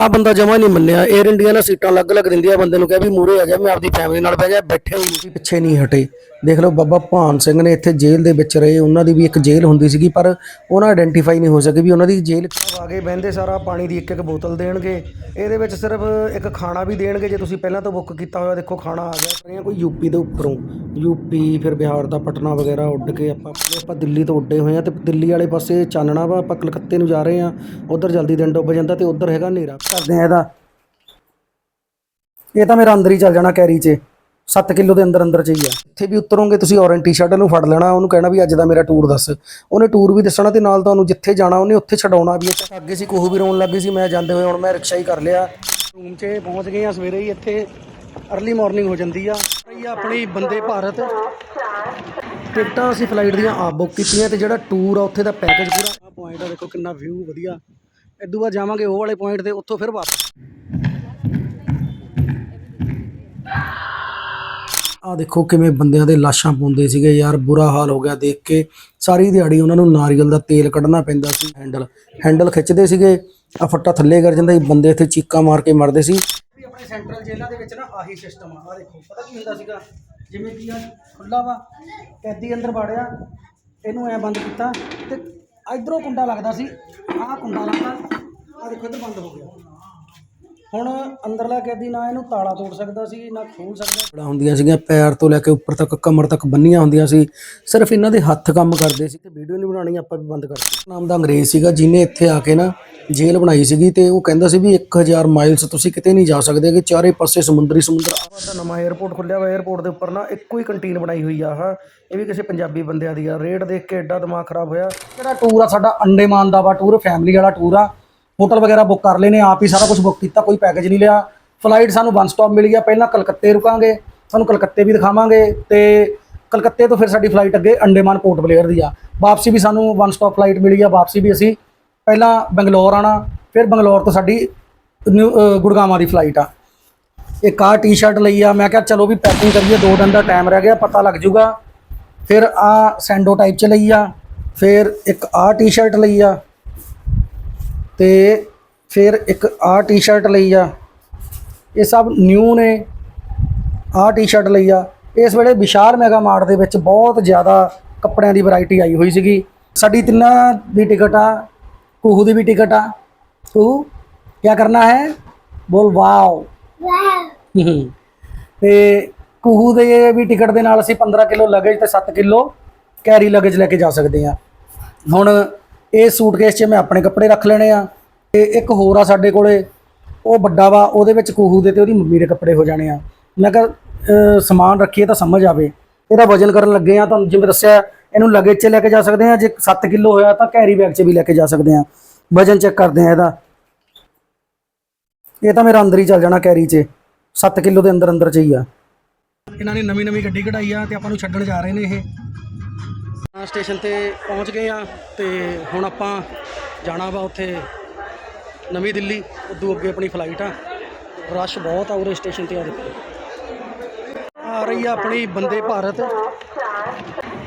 ਆ ਬੰਦਾ ਜਮਾ ਨਹੀਂ ਮੰਨਿਆ। 에ਅਰ ਇੰਡੀਆ ਨਾਲ ਸੀਟਾਂ ਅਲੱਗ-ਅਲੱਗ ਦਿੰਦੀ ਆ, ਬੰਦੇ ਨੂੰ ਕਿਹਾ ਵੀ ਮੂਰੇ ਆ ਜਾ, ਮੈਂ ਆਪਦੀ ਫੈਮਿਲੀ ਨਾਲ ਬਹਿ ਜਾ, ਬੈਠੇ ਹੀ ਨਹੀਂ ਪਿੱਛੇ ਨਹੀਂ ਹਟੇ। ਦੇਖ ਲਓ ਬਾਬਾ ਭਾਨ ਸਿੰਘ ਨੇ ਇੱਥੇ ਜੇਲ੍ਹ ਦੇ ਵਿੱਚ ਰਹੇ, ਉਹਨਾਂ ਦੀ ਵੀ ਇੱਕ ਜੇਲ੍ਹ ਹੁੰਦੀ ਸੀਗੀ, ਪਰ ਉਹਨਾਂ ਆਇਡੈਂਟੀਫਾਈ ਨਹੀਂ ਹੋ ਸਕੇ ਵੀ ਉਹਨਾਂ ਦੀ ਜੇਲ੍ਹ ਆ ਗਏ, ਬਹਿੰਦੇ ਸਾਰਾ ਪਾਣੀ ਦੀ ਇੱਕ ਇੱਕ ਬੋਤਲ ਦੇਣਗੇ। ਇਹਦੇ ਵਿੱਚ ਸਿਰਫ ਇੱਕ ਖਾਣਾ ਵੀ ਦੇਣਗੇ, ਜੇ ਤੁਸੀਂ ਪਹਿਲਾਂ ਤੋਂ ਬੁੱਕ ਕੀਤਾ ਹੋਇਆ, ਦੇਖੋ ਖਾਣਾ ਆ ਗਿਆ। ਇਹ ਕੋਈ ਯੂਪੀ ਦੇ ਉੱਪਰੋਂ ਯੂਪੀ ਫਿਰ ਬਿਹਾਰ ਦਾ ਪਟਨਾ ਵਗੈਰਾ ਉੱਡ ਕੇ ਆਪਾਂ ਆਪਾਂ ਦਿੱਲੀ ਤੋਂ ਉੱਡੇ ਹੋਏ ਆ, ਤੇ ਦਿੱਲੀ ਵਾਲੇ ਪਾਸੇ ਚਾਨਣਾ ਵਾ, ਆਪਾਂ ਕਲਕੱਤੇ ਨੂੰ ਜਾ ਰਹੇ ਆ, ਉਧਰ ਜਲਦੀ ਦਿਨ ਡੁੱਬ ਜਾਂਦਾ ਤੇ ਉਧਰ ਹੈਗਾ ਹਨੇਰਾ। ਕਰਦੇ ਆ ਇਹਦਾ। ਇਹ ਤਾਂ ਮੇਰਾ ਅੰਦਰ ਹੀ ਚੱਲ ਜਾਣਾ ਕੈਰੀ 'ਚ। 7 ਕਿਲੋ ਦੇ ਅੰਦਰ ਅੰਦਰ ਚ ਇੱਥੇ ਵੀ ਉਤਰੋਗੇ, ਤੁਸੀਂ ਔਰੇਂਜ ਟੀ-ਸ਼ਰਟ ਨੂੰ ਫੜ ਲੈਣਾ, ਉਹਨੂੰ ਕਹਿਣਾ ਵੀ ਅੱਜ ਦਾ ਮੇਰਾ ਟੂਰ ਦੱਸ। ਉਹਨੇ ਟੂਰ ਵੀ ਦੱਸਣਾ ਤੇ ਨਾਲ ਤੁਹਾਨੂੰ ਜਿੱਥੇ ਜਾਣਾ, ਉਹਨੇ ਉੱਥੇ ਛਡਾਉਣਾ ਵੀ। ਹੈ ਅੱਗੇ ਸੀ, ਕੋਹ ਵੀ ਰੋਣ ਲੱਗੀ ਸੀ, ਮੈਂ ਜਾਂਦੇ ਹੋਏ ਹੁਣ ਮੈਂ ਰਿਕਸ਼ਾ ਹੀ ਕਰ ਲਿਆ। ਰੂਮ 'ਚ ਪਹੁੰਚ ਗਏ ਆ ਸਵੇਰੇ ਹੀ, ਇੱਥੇ ਅਰਲੀ ਮਾਰਨਿੰਗ ਹੋ ਜਾਂਦੀ ਆ। ਇਹ ਆਪਣੀ ਬੰਦੇ ਭਾਰਤ। ਟਿਕਟਾਂ ਅਸੀਂ ਫਲਾਈਟ ਦੀਆਂ ਆਪ ਬੁੱਕ ਕੀਤੀਆਂ ਤੇ ਜਿਹੜਾ ਟੂਰ ਆ, ਉੱਥੇ ਦਾ ਪੈਕੇਜ ਪੂਰਾ। ਆ ਪੁਆਇੰਟ ਆ, ਦੇਖੋ ਕਿੰਨਾ ਵਿਊ ਵਧੀਆ। ਇਦੋਂ ਬਾਅਦ ਜਾਵਾਂਗੇ ਉਹ ਵਾਲੇ ਪੁਆਇੰਟ ਤੇ, ਉੱਥੋਂ ਫਿਰ ਵਾਪਸ। ਆ ਦੇਖੋ ਕਿਵੇਂ ਬੰਦਿਆਂ ਦੇ ਲਾਸ਼ਾਂ ਪਾਉਂਦੇ ਸੀਗੇ ਯਾਰ, ਬੁਰਾ ਹਾਲ ਹੋ ਗਿਆ ਦੇਖ ਕੇ। ਸਾਰੀ ਦਿਹਾੜੀ ਉਹਨਾਂ ਨੂੰ ਨਾਰੀਅਲ ਦਾ ਤੇਲ ਕੱਢਣਾ ਪੈਂਦਾ ਸੀ ਹੈਂਡਲ ਹੈਂਡਲ ਖਿੱਚਦੇ ਸੀਗੇ ਆ ਫੱਟਾ ਥੱਲੇ ਕਰ ਜਾਂਦਾ ਸੀ, ਬੰਦੇ ਇੱਥੇ ਚੀਕਾਂ ਮਾਰ ਕੇ ਮਰਦੇ ਸੀ। ਵੀ ਆਪਣੇ ਸੈਂਟਰਲ ਜੇਲ੍ਹਾਂ ਦੇ ਵਿੱਚ ਨਾ ਆਹੀ ਸਿਸਟਮ ਆ। ਆ ਦੇਖੋ, ਪਤਾ ਕੀ ਹੁੰਦਾ ਸੀਗਾ? ਜਿਵੇਂ ਕਿ ਆ ਖੁੱਲਾ ਵਾ, ਕੈਦੀ ਅੰਦਰ ਵੜਿਆ, ਇਹਨੂੰ ਐ ਬੰਦ ਕੀਤਾ ਤੇ ਇਧਰੋਂ ਕੁੰਡਾ ਲੱਗਦਾ ਸੀ, ਆਹ ਕੁੰਡਾ ਲੱਗਦਾ ਆ ਦੇਖੋ ਇੱਧਰ ਬੰਦ ਹੋ ਗਿਆ। ਹੁਣ ਅੰਦਰਲਾ ਕੈਦੀ ਨਾ ਇਹਨੂੰ ਤਾਲਾ ਤੋੜ ਸਕਦਾ ਸੀ, ਨਾ ਖੋਲ ਸਕਦਾ। ਹੁੰਦੀਆਂ ਸੀਗੀਆਂ, ਪੈਰ ਤੋਂ ਲੈ ਕੇ ਉੱਪਰ ਤੱਕ, ਕਮਰ ਤੱਕ ਬੰਨੀਆਂ ਹੁੰਦੀਆਂ ਸੀ। ਸਿਰਫ ਇਹਨਾਂ ਦੇ ਹੱਥ ਕੰਮ ਕਰਦੇ ਸੀ, ਤੇ ਵੀਡੀਓ ਨਹੀਂ ਬਣਾਉਣੀ ਆਪਾਂ ਵੀ ਬੰਦ ਕਰਤੀ। ਨਾਮ ਦਾ ਅੰਗਰੇਜ਼ ਸੀਗਾ, ਜਿਹਨੇ ਇੱਥੇ ਆ ਕੇ ਨਾ ਜੇਲ੍ਹ ਬਣਾਈ ਸੀਗੀ ਤੇ ਉਹ ਕਹਿੰਦਾ ਸੀ ਵੀ 1000 ਮਾਈਲਸ ਤੁਸੀਂ ਕਿਤੇ ਨਹੀਂ ਜਾ ਸਕਦੇ ਕਿ ਚਾਰੇ ਪਾਸੇ ਸਮੁੰਦਰੀ ਸਮੁੰਦਰ। ਆਹ ਦਾ ਨਵਾਂ 에ਅਰਪੋਰਟ ਖੁੱਲਿਆ ਵਾ 에ਅਰਪੋਰਟ ਦੇ ਉੱਪਰ ਨਾ ਇੱਕੋ ਹੀ ਕੰਟੀਨ ਬਣਾਈ ਹੋਈ ਆ ਹਾਂ ਇਹ ਵੀ ਕਿਸੇ ਪੰਜਾਬੀ ਬੰਦਿਆਂ ਦੀ ਆ। ਰੇਟ ਦੇਖ ਕੇ ਐਡਾ ਦਿਮਾਗ ਖਰਾਬ ਹੋਇਆ। ਜਿਹੜਾ ਟੂਰ ਆ ਸਾਡਾ? ਅੰਡੇਮਾਨ ਦਾ ਵਾ ਟੂਰ ਫੈਮਿਲੀ ਵਾਲਾ ਟੂਰ ਆ। ਹੋਟਲ ਵਗੈਰਾ ਬੁੱਕ ਕਰ ਲਏ ਨੇ ਆਪ ਹੀ ਸਾਰਾ ਕੁਝ ਬੁੱਕ ਕੀਤਾ, ਕੋਈ ਪੈਕੇਜ ਨਹੀਂ ਲਿਆ। ਫਲਾਈਟ ਸਾਨੂੰ ਵਨ ਸਟਾਪ ਮਿਲ ਗਿਆ ਪਹਿਲਾਂ ਕਲਕੱਤੇ ਰੁਕਾਂਗੇ, ਤੁਹਾਨੂੰ ਕਲਕੱਤੇ ਵੀ ਦਿਖਾਵਾਂਗੇ ਤੇ ਕਲਕੱਤੇ ਤੋਂ ਫਿਰ ਸਾਡੀ ਫਲਾਈਟ ਅੱਗੇ ਅੰਡੇਮਾਨ ਪੋਰਟ ਬਲੇਅਰ ਦੀ ਆ। ਵਾਪਸੀ ਵੀ ਸਾਨੂੰ ਵਨ ਸਟਾਪ ਫਲਾਈਟ ਮਿਲੀ ਆ। ਵਾਪਸੀ ਵੀ ਅਸੀਂ ਪਹਿਲਾਂ ਬੰਗਲੌਰ ਆਣਾ ਫਿਰ ਬੰਗਲੌਰ ਤੋਂ ਸਾਡੀ ਨਿਊ- ਗੁੜਗਾਵਾਂ ਦੀ ਫਲਾਈਟ ਆ। ਇੱਕ ਆਹ ਟੀ-ਸ਼ਰਟ ਲਈ ਆ, ਮੈਂ ਕਿਹਾ ਚਲੋ ਵੀ ਪੈਕਿੰਗ ਕਰੀਏ, ਦੋ ਦਿਨ ਦਾ ਟਾਈਮ ਰਹਿ ਗਿਆ, ਪਤਾ ਲੱਗ ਜੂਗਾ। ਫਿਰ ਆ ਸੈਂਡੋ ਟਾਈਪ ਚ ਲਈ ਆ, ਫਿਰ ਇੱਕ ਆਹ ਟੀ-ਸ਼ਰਟ ਲਈ ਆ, ਤੇ ਫਿਰ ਇੱਕ ਆਹ ਟੀ-ਸ਼ਰਟ ਲਈ ਆ। ਇਹ ਸਭ ਨਿਊ ਨੇ, ਆਹ ਟੀ-ਸ਼ਰਟ ਲਈ ਆ। ਇਸ ਵੇਲੇ ਵਿਸ਼ਾਲ ਮੈਗਾ ਮਾਰਟ ਦੇ ਵਿੱਚ ਬਹੁਤ ਜ਼ਿਆਦਾ ਕੱਪੜਿਆਂ ਦੀ ਵੈਰਾਈਟੀ ਆਈ ਹੋਈ ਸੀਗੀ। ਸਾਡੀ ਤਿੰਨਾਂ ਦੀ ਟਿਕਟ ਆ ਕੁਹੂ ਦੀ ਵੀ ਟਿਕਟ ਆ ਕੁਹੂ ਕੀ ਕਰਨਾ ਹੈ ਬੋਲ ਵਾਓ। ਤੇ ਕੁਹੂ ਦੇ ਵੀ ਟਿਕਟ ਦੇ ਨਾਲ ਅਸੀਂ 15 ਕਿਲੋ ਲਗੇਜ ਤੇ 7 ਕਿਲੋ ਕੈਰੀ ਲਗੇਜ ਲੈ ਕੇ ਜਾ ਸਕਦੇ ਆ ਹੁਣ ਇਹ ਸੂਟਕੇਸ 'ਚ ਮੈਂ ਆਪਣੇ ਕੱਪੜੇ ਰੱਖ ਲੈਣੇ ਆ ਤੇ ਇੱਕ ਹੋਰ ਆ ਸਾਡੇ ਕੋਲੇ ਉਹ ਵੱਡਾ ਵਾ ਉਹਦੇ ਵਿੱਚ ਕੁਹੂ ਦੇ ਤੇ ਉਹਦੀ ਮੰਮੀ ਦੇ ਕੱਪੜੇ ਹੋ ਜਾਣੇ ਆ ਮੈਂ ਕਿਹਾ ਸਮਾਨ ਰੱਖੀਏ ਤਾਂ ਸਮਝ ਆਵੇ ਇਹਦਾ ਵਜਨ ਕਰਨ ਲੱਗੇ ਆ ਤੁਹਾਨੂੰ ਜਿਵੇਂ ਦੱਸਿਆ ਇਹਨੂੰ ਲਗੇਜ 'ਚ ਲੈ ਕੇ ਜਾ ਸਕਦੇ ਆ ਜੇ 7 ਕਿਲੋ ਹੋਇਆ ਤਾਂ ਕੈਰੀ ਬੈਗ 'ਚ ਵੀ ਲੈ ਕੇ ਜਾ ਸਕਦੇ ਆ ਵਜਨ ਚੈੱਕ ਕਰਦੇ ਆ ਇਹਦਾ। ਇਹ ਤਾਂ ਮੇਰਾ ਅੰਦਰ ਹੀ ਚੱਲ ਜਾਣਾ ਕੈਰੀ 'ਚ। 7 ਕਿਲੋ ਦੇ ਅੰਦਰ ਅੰਦਰ 'ਚ ਹੀ ਆ। ਇਹਨਾਂ ਨੇ ਨਵੀਂ ਨਵੀਂ ਗੱਡੀ ਕਢਾਈ ਆ ਤੇ ਆਪਾਂ ਨੂੰ ਛੱਡਣ ਜਾ ਰਹੇ ਨੇ ਇਹ। ਸਟੇਸ਼ਨ ਤੇ ਪਹੁੰਚ ਗਏ ਆ ਤੇ ਹੁਣ ਆਪਾਂ ਜਾਣਾ ਵਾ ਉੱਥੇ ਨਵੀਂ ਦਿੱਲੀ। ਉਦੋਂ ਅੱਗੇ ਆਪਣੀ ਫਲਾਈਟ ਆ। ਰਸ਼ ਬਹੁਤ ਆ ਉਰੇ ਸਟੇਸ਼ਨ ਤੇ ਆ ਦੇਖੋ। ਆ ਰਹੀ ਆ ਆਪਣੀ ਬੰਦੇ ਭਾਰਤ।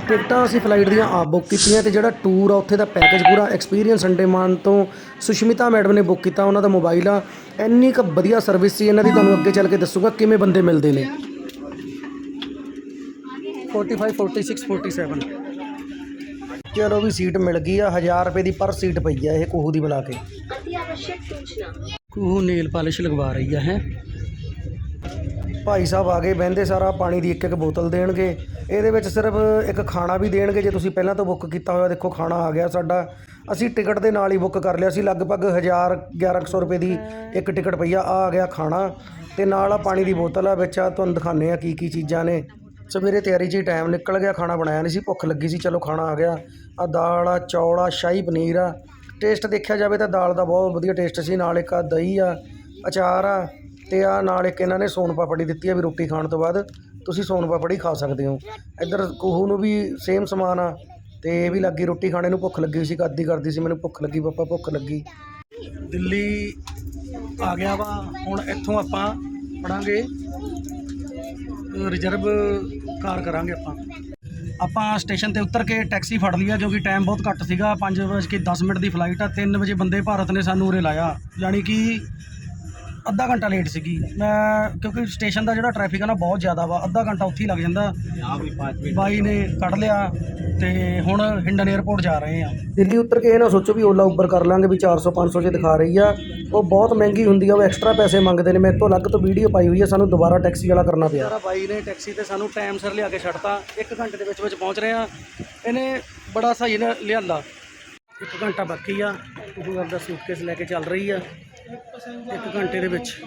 ਟਿਕਟਾਂ ਅਸੀਂ ਫਲਾਈਟ ਦੀਆਂ ਆਪ ਬੁੱਕ ਕੀਤੀਆਂ ਤੇ ਜਿਹੜਾ ਟੂਰ ਆ ਉੱਥੇ ਦਾ ਪੈਕੇਜ ਪੂਰਾ ਐਕਸਪੀਰੀਅੰਸ ਅੰਡੇਮਾਨ ਤੋਂ ਸੁਸ਼ਮਿਤਾ ਮੈਡਮ ਨੇ ਬੁੱਕ ਕੀਤਾ ਉਹਨਾਂ ਦਾ ਮੋਬਾਈਲ ਆ। ਇੰਨੀ ਕੁ ਵਧੀਆ ਸਰਵਿਸ ਸੀ ਇਹਨਾਂ ਦੀ ਤੁਹਾਨੂੰ ਅੱਗੇ ਚੱਲ ਕੇ ਦੱਸੂਗਾ ਕਿਵੇਂ ਬੰਦੇ ਮਿਲਦੇ ਨੇ। 45 46 47 ਚਲੋ ਵੀ ਸੀਟ ਮਿਲ ਗਈ ਆ 1000 ਰੁਪਏ ਦੀ ਪਰ ਸੀਟ ਪਈ ਆ ਇਹ ਕੋਹੂ ਦੀ ਬੁਲਾ ਕੇ। ਕੋਹੂ ਨੇਲ ਪਾਲਿਸ਼ ਲਗਵਾ ਰਹੀ ਆ ਹੈ। ਭਾਈ ਸਾਹਿਬ ਆ ਗਏ ਬਹਿੰਦੇ ਸਾਰਾ ਪਾਣੀ ਦੀ ਇੱਕ ਇੱਕ ਬੋਤਲ ਦੇਣਗੇ। ਇਹਦੇ ਵਿੱਚ ਸਿਰਫ ਇੱਕ ਖਾਣਾ ਵੀ ਦੇਣਗੇ ਜੇ ਤੁਸੀਂ ਪਹਿਲਾਂ ਤੋਂ ਬੁੱਕ ਕੀਤਾ ਹੋਇਆ ਦੇਖੋ ਖਾਣਾ ਆ ਗਿਆ ਸਾਡਾ। ਅਸੀਂ ਟਿਕਟ ਦੇ ਨਾਲ ਹੀ ਬੁੱਕ ਕਰ ਲਿਆ ਸੀ ਲਗਭਗ 1000 1100 ਰੁਪਏ ਦੀ ਇੱਕ ਟਿਕਟ ਪਈ ਆ ਆ ਗਿਆ ਖਾਣਾ। ਤੇ ਨਾਲ ਆ ਪਾਣੀ ਦੀ ਬੋਤਲ ਆ ਵਿੱਚ ਆ ਤੁਹਾਨੂੰ ਦਿਖਾਉਂਦੇ ਆ ਕੀ ਕੀ ਚੀਜ਼ਾਂ ਨੇ। ਸਵੇਰੇ ਤਿਆਰੀ 'ਚ ਹੀ ਟਾਈਮ ਨਿਕਲ ਗਿਆ ਖਾਣਾ ਬਣਾਇਆ ਨਹੀਂ ਸੀ ਭੁੱਖ ਲੱਗੀ ਸੀ ਚਲੋ ਖਾਣਾ ਆ ਗਿਆ। ਆ ਦਾਲ ਆ ਚੌਲ ਆ ਸ਼ਾਹੀ ਪਨੀਰ ਆ। ਟੇਸਟ ਦੇਖਿਆ ਜਾਵੇ ਤਾਂ ਦਾਲ ਦਾ ਬਹੁਤ ਵਧੀਆ ਟੇਸਟ ਸੀ ਨਾਲ ਇੱਕ ਆ ਦਹੀਂ ਆ ਅਚਾਰ ਆ ਤੇ ਆ, ਨਾਲ ਇੱਕ ਇਹਨਾਂ ਨੇ ਸੋਨ ਪਾਪੜੀ ਦਿੱਤੀ ਆ ਵੀ ਰੋਟੀ ਖਾਣ ਤੋਂ ਬਾਅਦ ਤੁਸੀਂ ਸੋਨ ਪਾਪੜੀ ਖਾ ਸਕਦੇ ਹੋ। ਇੱਧਰ ਕੋਹੂ ਨੂੰ ਵੀ ਸੇਮ ਸਮਾਨ ਆ, ਤੇ ਇਹ ਵੀ ਲੱਗੀ ਰੋਟੀ ਖਾਣੇ ਨੂੰ ਭੁੱਖ ਲੱਗੀ ਸੀ ਕਰਦੀ ਕਰਦੀ ਸੀ, ਮੈਨੂੰ ਭੁੱਖ ਲੱਗੀ, ਪਾਪਾ ਭੁੱਖ ਲੱਗੀ। ਦਿੱਲੀ ਆ ਗਿਆ ਵਾ, ਹੁਣ ਇੱਥੋਂ ਆਪਾਂ ਪੜਾਂਗੇ ਰਿਜ਼ਰਵ ਕਾਰ ਕਰਾਂਗੇ ਆਪਾਂ। ਆਪਾਂ ਸਟੇਸ਼ਨ ਤੇ ਉਤਰ ਕੇ ਟੈਕਸੀ ਫੜ ਲਈ ਆ ਕਿਉਂਕਿ ਟਾਈਮ ਬਹੁਤ ਘੱਟ ਸੀਗਾ 5 ਵਜੇ ਕੇ 10 ਮਿੰਟ ਦੀ ਫਲਾਈਟ ਆ 3 ਵਜੇ ਬੰਦੇ ਭਾਰਤ ਨੇ ਸਾਨੂੰ ਉਰੇ ਲਾਇਆ ਯਾਨੀ ਕਿ ਅੱਧਾ ਘੰਟਾ ਲੇਟ ਸੀਗੀ। ਮੈਂ ਕਿਉਂਕਿ ਸਟੇਸ਼ਨ ਦਾ ਜਿਹੜਾ ਟ੍ਰੈਫਿਕ ਹੈ ਨਾ ਬਹੁਤ ਜ਼ਿਆਦਾ ਵਾ ਅੱਧਾ ਘੰਟਾ ਉੱਥੇ ਹੀ ਲੱਗ ਜਾਂਦਾ। ਬਾਈ ਨੇ ਕੱਢ ਲਿਆ ਤੇ ਹੁਣ ਹਿੰਡਨ 에ਅਰਪੋਰਟ ਜਾ ਰਹੇ ਆ। ਦਿੱਲੀ ਉਤਰ ਕੇ ਇਹ ਨਾ ਸੋਚੋ ਵੀ ਓਲਾ ਉੱਬਰ ਕਰ ਲਾਂਗੇ ਵੀ 400 500 ਚ ਦਿਖਾ ਰਹੀ ਆ। ਉਹ ਬਹੁਤ ਮਹਿੰਗੀ ਹੁੰਦੀ ਆ ਉਹ ਐਕਸਟਰਾ ਪੈਸੇ ਮੰਗਦੇ ਨੇ। ਮੇਰੇ ਤੋਂ ਅਲੱਗ ਤੋਂ ਵੀਡੀਓ ਪਾਈ ਹੋਈ ਆ ਸਾਨੂੰ ਦੁਬਾਰਾ ਟੈਕਸੀ ਵਾਲਾ ਕਰਨਾ ਪਿਆ। ਸਾਰਾ ਬਾਈ ਨੇ ਟੈਕਸੀ ਤੇ ਸਾਨੂੰ ਟਾਈਮ ਸਿਰ ਲਿਆ ਕੇ ਛੱਡਤਾ। 1 ਘੰਟੇ ਦੇ ਵਿੱਚ ਵਿੱਚ ਪਹੁੰਚ ਰਹੇ ਆ। ਇਹਨੇ ਬੜਾ ਸਹੀ ਲਿਆ- ਲਿਆਂਦਾ। ਇੱਕ ਘੰਟਾ ਬਾਕੀ ਆ। ਉਹ ਆਪਦਾ ਸੂਟਕੇਸ ਲੈ ਕੇ ਚੱਲ ਰਹੀ ਆ। ਇੱਕ ਘੰਟੇ ਦੇ ਵਿੱਚ।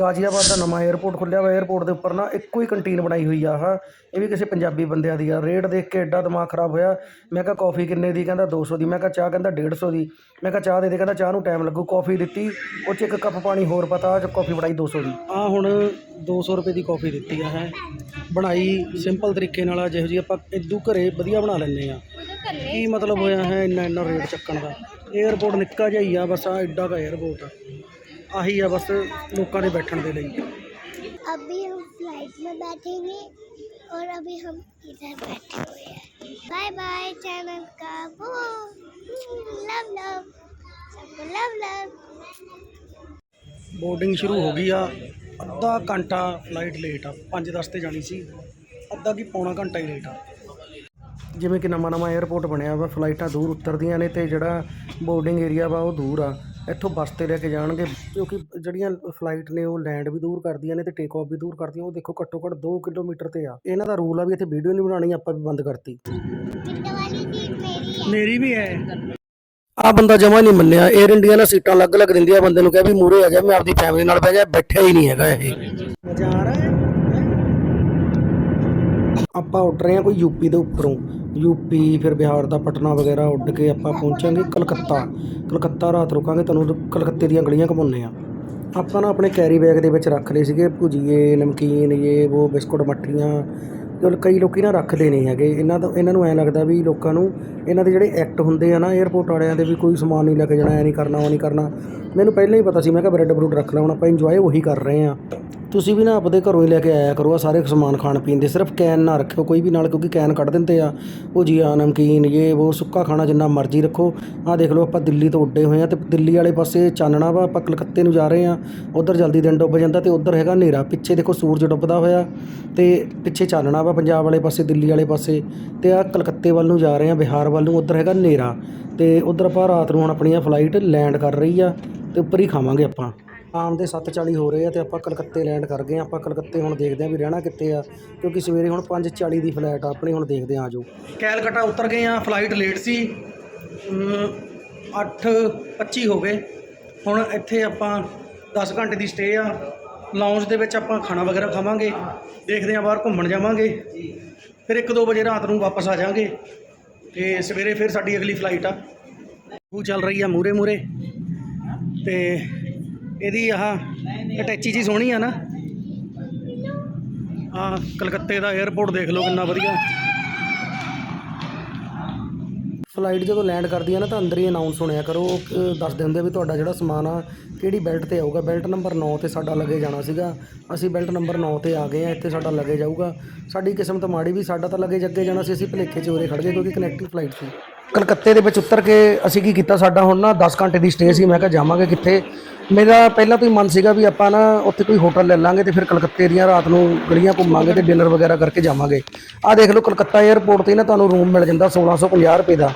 ਗਾਜ਼ੀਆਬਾਦ ਦਾ ਨਵਾਂ 에ਅਰਪੋਰਟ ਖੁੱਲਿਆ ਵਾ 에ਅਰਪੋਰਟ ਦੇ ਉੱਪਰ ਨਾ ਇੱਕੋ ਹੀ ਕੰਟੀਨ ਬਣਾਈ ਹੋਈ ਆ। ਆਹ ਇਹ ਵੀ ਕਿਸੇ ਪੰਜਾਬੀ ਬੰਦਿਆਂ ਦੀ ਆ। ਰੇਟ ਦੇਖ ਕੇ ਐਡਾ ਦਿਮਾਗ ਖਰਾਬ ਹੋਇਆ। ਮੈਂ ਕਿਹਾ ਕਾਫੀ ਕਿੰਨੇ ਦੀ? ਕਹਿੰਦਾ 200 ਦੀ। ਮੈਂ ਕਿਹਾ ਚਾਹ? ਕਹਿੰਦਾ 150 ਦੀ। ਮੈਂ ਕਿਹਾ ਚਾਹ ਦੇ ਦੇ। ਕਹਿੰਦਾ ਚਾਹ ਨੂੰ ਟਾਈਮ ਲੱਗੂ। ਕਾਫੀ ਦਿੱਤੀ। ਉਹ 'ਚ ਇੱਕ ਕੱਪ ਪਾਣੀ ਹੋਰ ਪਤਾ ਚ ਕਾਫੀ ਬਣਾਈ 200 ਦੀ। ਆ ਹੁਣ 200 ਰੁਪਏ ਦੀ ਕਾਫੀ ਦਿੱਤੀ ਆ ਹੈ। ਬਣਾਈ ਸਿੰਪਲ ਤਰੀਕੇ ਨਾਲ ਜਿਹੋ ਜੀ ਆਪਾਂ ਇਦੂ ਘਰੇ ਵਧੀਆ ਬਣਾ ਲੈਂਦੇ ਆ। ਕੀ ਮਤਲਬ ਹੋਇਆ ਹੈ ਇੰਨਾ ਇੰਨਾ ਰੇਟ ਚੱਕਣ ਦਾ? एयरपोर्ट निका जहा ही बस एडा का एयरपोर्ट आही है बस लोग बैठन बैठने के लिए अभी हम फ़्लाइट में बैठेंगे और अभी हम इधर बैठे हुए हैं। बाय बाय चैनल का वो। लव लव सबको लव लव बोर्डिंग शुरू हो गई अद्धा घंटा फ़्लाइट लेट आ। पाँच दस से जानी सी। अद्धा कि पौना घंटा ही लेट आ। ਜਿਵੇਂ ਕਿ ਨਵਾਂ ਨਵਾਂ 에ਅਰਪੋਰਟ ਬਣਿਆ ਵਾ ਫਲਾਈਟਾਂ ਦੂਰ ਉਤਰਦੀਆਂ ਨੇ ਤੇ ਜਿਹੜਾ ਬੋਰਡਿੰਗ ਏਰੀਆ ਵਾ ਉਹ ਦੂਰ ਆ। ਇੱਥੋਂ ਬੱਸ ਤੇ ਲੈ ਕੇ ਜਾਣਗੇ ਕਿਉਂਕਿ ਜਿਹੜੀਆਂ ਫਲਾਈਟ ਨੇ ਉਹ ਲੈਂਡ ਵੀ ਦੂਰ ਕਰਦੀਆਂ ਨੇ ਤੇ ਟੇਕ ਆਫ ਵੀ ਦੂਰ ਕਰਦੀਆਂ ਉਹ ਦੇਖੋ ਘੱਟੋ ਘੱਟ 2 ਕਿਲੋਮੀਟਰ ਤੇ ਆ। ਇਹਨਾਂ ਦਾ ਰੂਲ ਆ ਵੀ ਇੱਥੇ ਵੀਡੀਓ ਨਹੀਂ ਬਣਾਣੀ ਆਪਾਂ ਵੀ ਬੰਦ ਕਰਤੀ। ਮੇਰੀ ਵੀ ਹੈ। ਆ ਬੰਦਾ ਜਮਾ ਨਹੀਂ ਮੰਨਿਆ 에ਅਰ ਇੰਡੀਆ ਨਾਲ ਸੀਟਾਂ ਅਲੱਗ-ਅਲੱਗ ਦਿੰਦੀ ਆ ਬੰਦੇ ਨੂੰ ਕਿਹਾ ਵੀ ਮੂਰੇ ਆ ਗਿਆ ਮੈਂ ਆਪਦੀ ਫੈਮਿਲੀ ਨਾਲ ਬਹਿ ਜਾ ਬੈਠਿਆ ਹੀ ਨਹੀਂ ਹੈਗਾ ਇਹ। ਮਜ਼ਾ ਆ ਰਿਹਾ ਆਪਾਂ ਉੱਡ ਰਹੇ ਹਾਂ ਕੋਈ ਯੂਪੀ ਦੇ ਉੱਪਰੋਂ। ਯੂਪੀ ਫਿਰ ਬਿਹਾਰ ਦਾ ਪਟਨਾ ਵਗੈਰਾ ਉੱਡ ਕੇ ਆਪਾਂ ਪਹੁੰਚਾਂਗੇ ਕਲਕੱਤਾ। ਕਲਕੱਤਾ ਰਾਤ ਰੁਕਾਂਗੇ, ਤੁਹਾਨੂੰ ਕਲਕੱਤੇ ਦੀਆਂ ਗਲੀਆਂ ਘੁੰਮਾਉਂਦੇ ਆ ਆਪਾਂ ਨਾ ਆਪਣੇ ਕੈਰੀ ਬੈਗ ਦੇ ਵਿੱਚ ਰੱਖ ਲਏ ਸੀਗੇ, ਭੁਜੀਏ, ਨਮਕੀਨ ਇਹ ਉਹ ਬਿਸਕੁਟ, ਮੱਠੀਆਂ। ਜਦ ਕਈ ਲੋਕੀ ਨਾ ਰੱਖਦੇ ਨਹੀਂ ਹੈਗੇ। ਇਹਨਾਂ ਦਾ ਇਹਨਾਂ ਨੂੰ ਐ ਲੱਗਦਾ ਵੀ ਲੋਕਾਂ ਨੂੰ ਇਹਨਾਂ ਦੇ ਜਿਹੜੇ ਐਕਟ ਹੁੰਦੇ ਆ ਨਾ 에ਅਰਪੋਰਟ ਵਾਲਿਆਂ ਦੇ ਵੀ ਕੋਈ ਸਮਾਨ ਨਹੀਂ ਲੈ ਕੇ ਜਾਣਾ, ਐ ਨਹੀਂ ਕਰਨਾ, ਉਹ ਨਹੀਂ ਕਰਨਾ। ਮੈਨੂੰ ਪਹਿਲਾਂ ਹੀ ਪਤਾ ਸੀ, ਮੈਂ ਕਿਹਾ ਬ੍ਰੈਡ ਬਰੂਡ ਰੱਖ ਲੈ, ਹੁਣ ਆਪਾਂ ਇੰਜੋਏ ਉਹੀ ਕਰ ਰਹੇ ਆ ਤੁਸੀਂ ਵੀ ਨਾ ਆਪਦੇ ਘਰੋਂ ਹੀ ਲੈ ਕੇ ਆਇਆ ਕਰੋ ਆ ਸਾਰੇ ਸਮਾਨ ਖਾਣ ਪੀਣ ਦੇ, ਸਿਰਫ ਕੈਨ ਨਾ ਰੱਖਿਓ, ਕੋਈ ਵੀ ਨਾਲ ਕਿਉਂਕਿ ਕੈਨ ਕੱਢ ਦਿੰਦੇ ਆ। ਭੁਜੀਆ ਨਮਕੀਨ ਇਹ ਉਹ ਸੁੱਕਾ ਖਾਣਾ ਜਿੰਨਾ ਮਰਜ਼ੀ ਰੱਖੋ। ਆਹ ਦੇਖ ਲਓ, ਆਪਾਂ ਦਿੱਲੀ ਤੋਂ ਉੱਡੇ ਹੋਏ ਆ ਤੇ ਦਿੱਲੀ ਵਾਲੇ ਪਾਸੇ ਚਾਨਣਾ ਵਾ, ਆਪਾਂ ਕਲਕੱਤੇ ਨੂੰ ਜਾ ਰਹੇ ਆ। ਉਧਰ ਜਲਦੀ ਦਿਨ ਡੁੱਬ ਜਾਂਦਾ ਤੇ ਉਧਰ ਹੈਗਾ ਹਨੇਰਾ। ਪਿੱਛੇ ਦੇਖੋ, ਸੂਰਜ ਡੁੱਬਦਾ ਹੋਇਆ ਤੇ ਪਿੱਛੇ ਚਾਨਣਾ ਵਾ, ਪੰਜਾਬ ਵਾਲੇ ਪਾਸੇ, ਦਿੱਲੀ ਵਾਲੇ ਪਾਸੇ ਤੇ ਆ ਕਲਕੱਤੇ ਵੱਲ ਨੂੰ ਜਾ ਰਹੇ ਆ, ਬਿਹਾਰ ਵੱਲ ਨੂੰ, ਉਧਰ ਹੈਗਾ ਹਨੇਰਾ। ਤੇ ਉਧਰ ਆਪਾਂ ਰਾਤ ਨੂੰ ਹੁਣ ਆਪਣੀਆਂ ਫਲਾਈਟ ਲੈਂਡ ਕਰ ਰਹੀ ਆ ਤੇ ਉੱਪਰ ਹੀ ਖਾਵਾਂਗੇ ਆਪਾਂ। ਆਮ ਦੇ 7:40 ਹੋ ਰਹੇ ਆ ਤੇ ਆਪਾਂ ਕਲਕੱਤੇ ਲੈਂਡ ਕਰ ਗਏ ਆ। ਆਪਾਂ ਕਲਕੱਤੇ ਹੁਣ ਦੇਖਦੇ ਆ ਵੀ ਰਹਿਣਾ ਕਿੱਥੇ ਆ, ਕਿਉਂਕਿ ਸਵੇਰੇ ਹੁਣ 5:40 ਦੀ ਫਲਾਈਟ ਆ, ਆਪਣੀ ਹੁਣ ਦੇਖਦੇ ਆ ਆਜੋ ਕੈਲਕਟਾ ਉਤਰ ਗਏ ਆ ਫਲਾਈਟ ਲੇਟ ਸੀ। 8:25 ਹੋ ਗਏ। ਹੁਣ ਇੱਥੇ ਆਪਾਂ 10 ਘੰਟੇ ਦੀ ਸਟੇ ਆ। ਲਾਉਂਜ ਦੇ ਵਿੱਚ ਆਪਾਂ ਖਾਣਾ ਵਗੈਰਾ ਖਾਵਾਂਗੇ। ਦੇਖਦੇ ਆ ਬਾਹਰ ਘੁੰਮਣ ਜਾਵਾਂਗੇ। ਫਿਰ 1-2 ਵਜੇ ਰਾਤ ਨੂੰ ਵਾਪਸ ਆ ਜਾਾਂਗੇ। ਤੇ ਸਵੇਰੇ ਫਿਰ ਸਾਡੀ ਅਗਲੀ ਫਲਾਈਟ ਆ। ਉਹ ਚੱਲ ਰਹੀ ਆ ਮੂਰੇ ਮੂਰੇ ਤੇ ਇਹਦੀ ਆਹ ਅਟੈਚੀ ਜੀ ਸੋਹਣੀ ਆ ਨਾ। ਆ ਕਲਕੱਤੇ ਦਾ 에ਅਰਪੋਰਟ ਦੇਖ ਲਓ ਕਿੰਨਾ ਵਧੀਆ। ਫਲਾਈਟ ਜਦੋਂ ਲੈਂਡ ਕਰਦੀ ਹੈ ਨਾ ਤਾਂ ਅੰਦਰ ਹੀ ਅਨਾਉਂਸ ਹੋਣਿਆ ਕਰੋ, ਉਹ ਕ- ਦੱਸਦੇ ਹੁੰਦੇ ਵੀ ਤੁਹਾਡਾ ਜਿਹੜਾ ਸਮਾਨ ਆ, ਕਿਹੜੀ ਬੈਲਟ ਤੇ ਆਊਗਾ? ਬੈਲਟ ਨੰਬਰ 9 ਤੇ ਸਾਡਾ ਲੱਗੇ ਜਾਣਾ ਸੀਗਾ। ਅਸੀਂ ਬੈਲਟ ਨੰਬਰ 9 ਤੇ ਆ ਗਏ ਆ, ਇੱਥੇ ਸਾਡਾ ਲੱਗੇ ਜਾਊਗਾ। ਸਾਡੀ ਕਿਸਮਤ ਮਾੜੀ ਵੀ, ਸਾਡਾ ਤਾਂ ਲੱਗੇ ਜੱਗੇ ਜਾਣਾ ਸੀ, ਅਸੀਂ ਭਲੇਖੇ ਚ ਉਰੇ ਖੜ ਗਏ ਕਿਉਂਕਿ ਕਨੈਕਟਿੰਗ ਫਲਾਈਟ ਸੀ। ਕਲਕੱਤੇ ਦੇ ਵਿੱਚ ਉਤਰ ਕੇ ਅਸੀਂ ਕੀ ਕੀਤਾ, ਸਾਡਾ ਹੁਣ ਨਾ 10 ਘੰਟੇ ਦੀ ਸਟੇ ਸੀ, ਮੈਂ ਕਿਹਾ ਜਾਵਾਂਗੇ ਕਿੱਥੇ? ਮੇਰਾ ਪਹਿਲਾਂ ਤੋਂ ਹੀ ਮਨ ਸੀਗਾ ਵੀ ਆਪਾਂ ਨਾ ਉੱਥੇ ਕੋਈ ਹੋਟਲ ਲੈ ਲਾਂਗੇ ਤੇ ਫਿਰ ਕਲਕੱਤੇ ਦੀਆਂ ਰਾਤ ਨੂੰ ਗਲੀਆਂ ਘੁੰਮਾਂਗੇ ਤੇ ਡਿਨਰ ਵਗੈਰਾ ਕਰਕੇ ਜਾਵਾਂਗੇ। ਆਹ ਦੇਖ ਲਓ ਕਲਕੱਤਾ 에ਅਰਪੋਰਟ ਤੇ ਨਾ ਤੁਹਾਨੂੰ ਰੂਮ ਮਿਲ ਜਾਂਦਾ 1650 ਰੁਪਏ ਦਾ।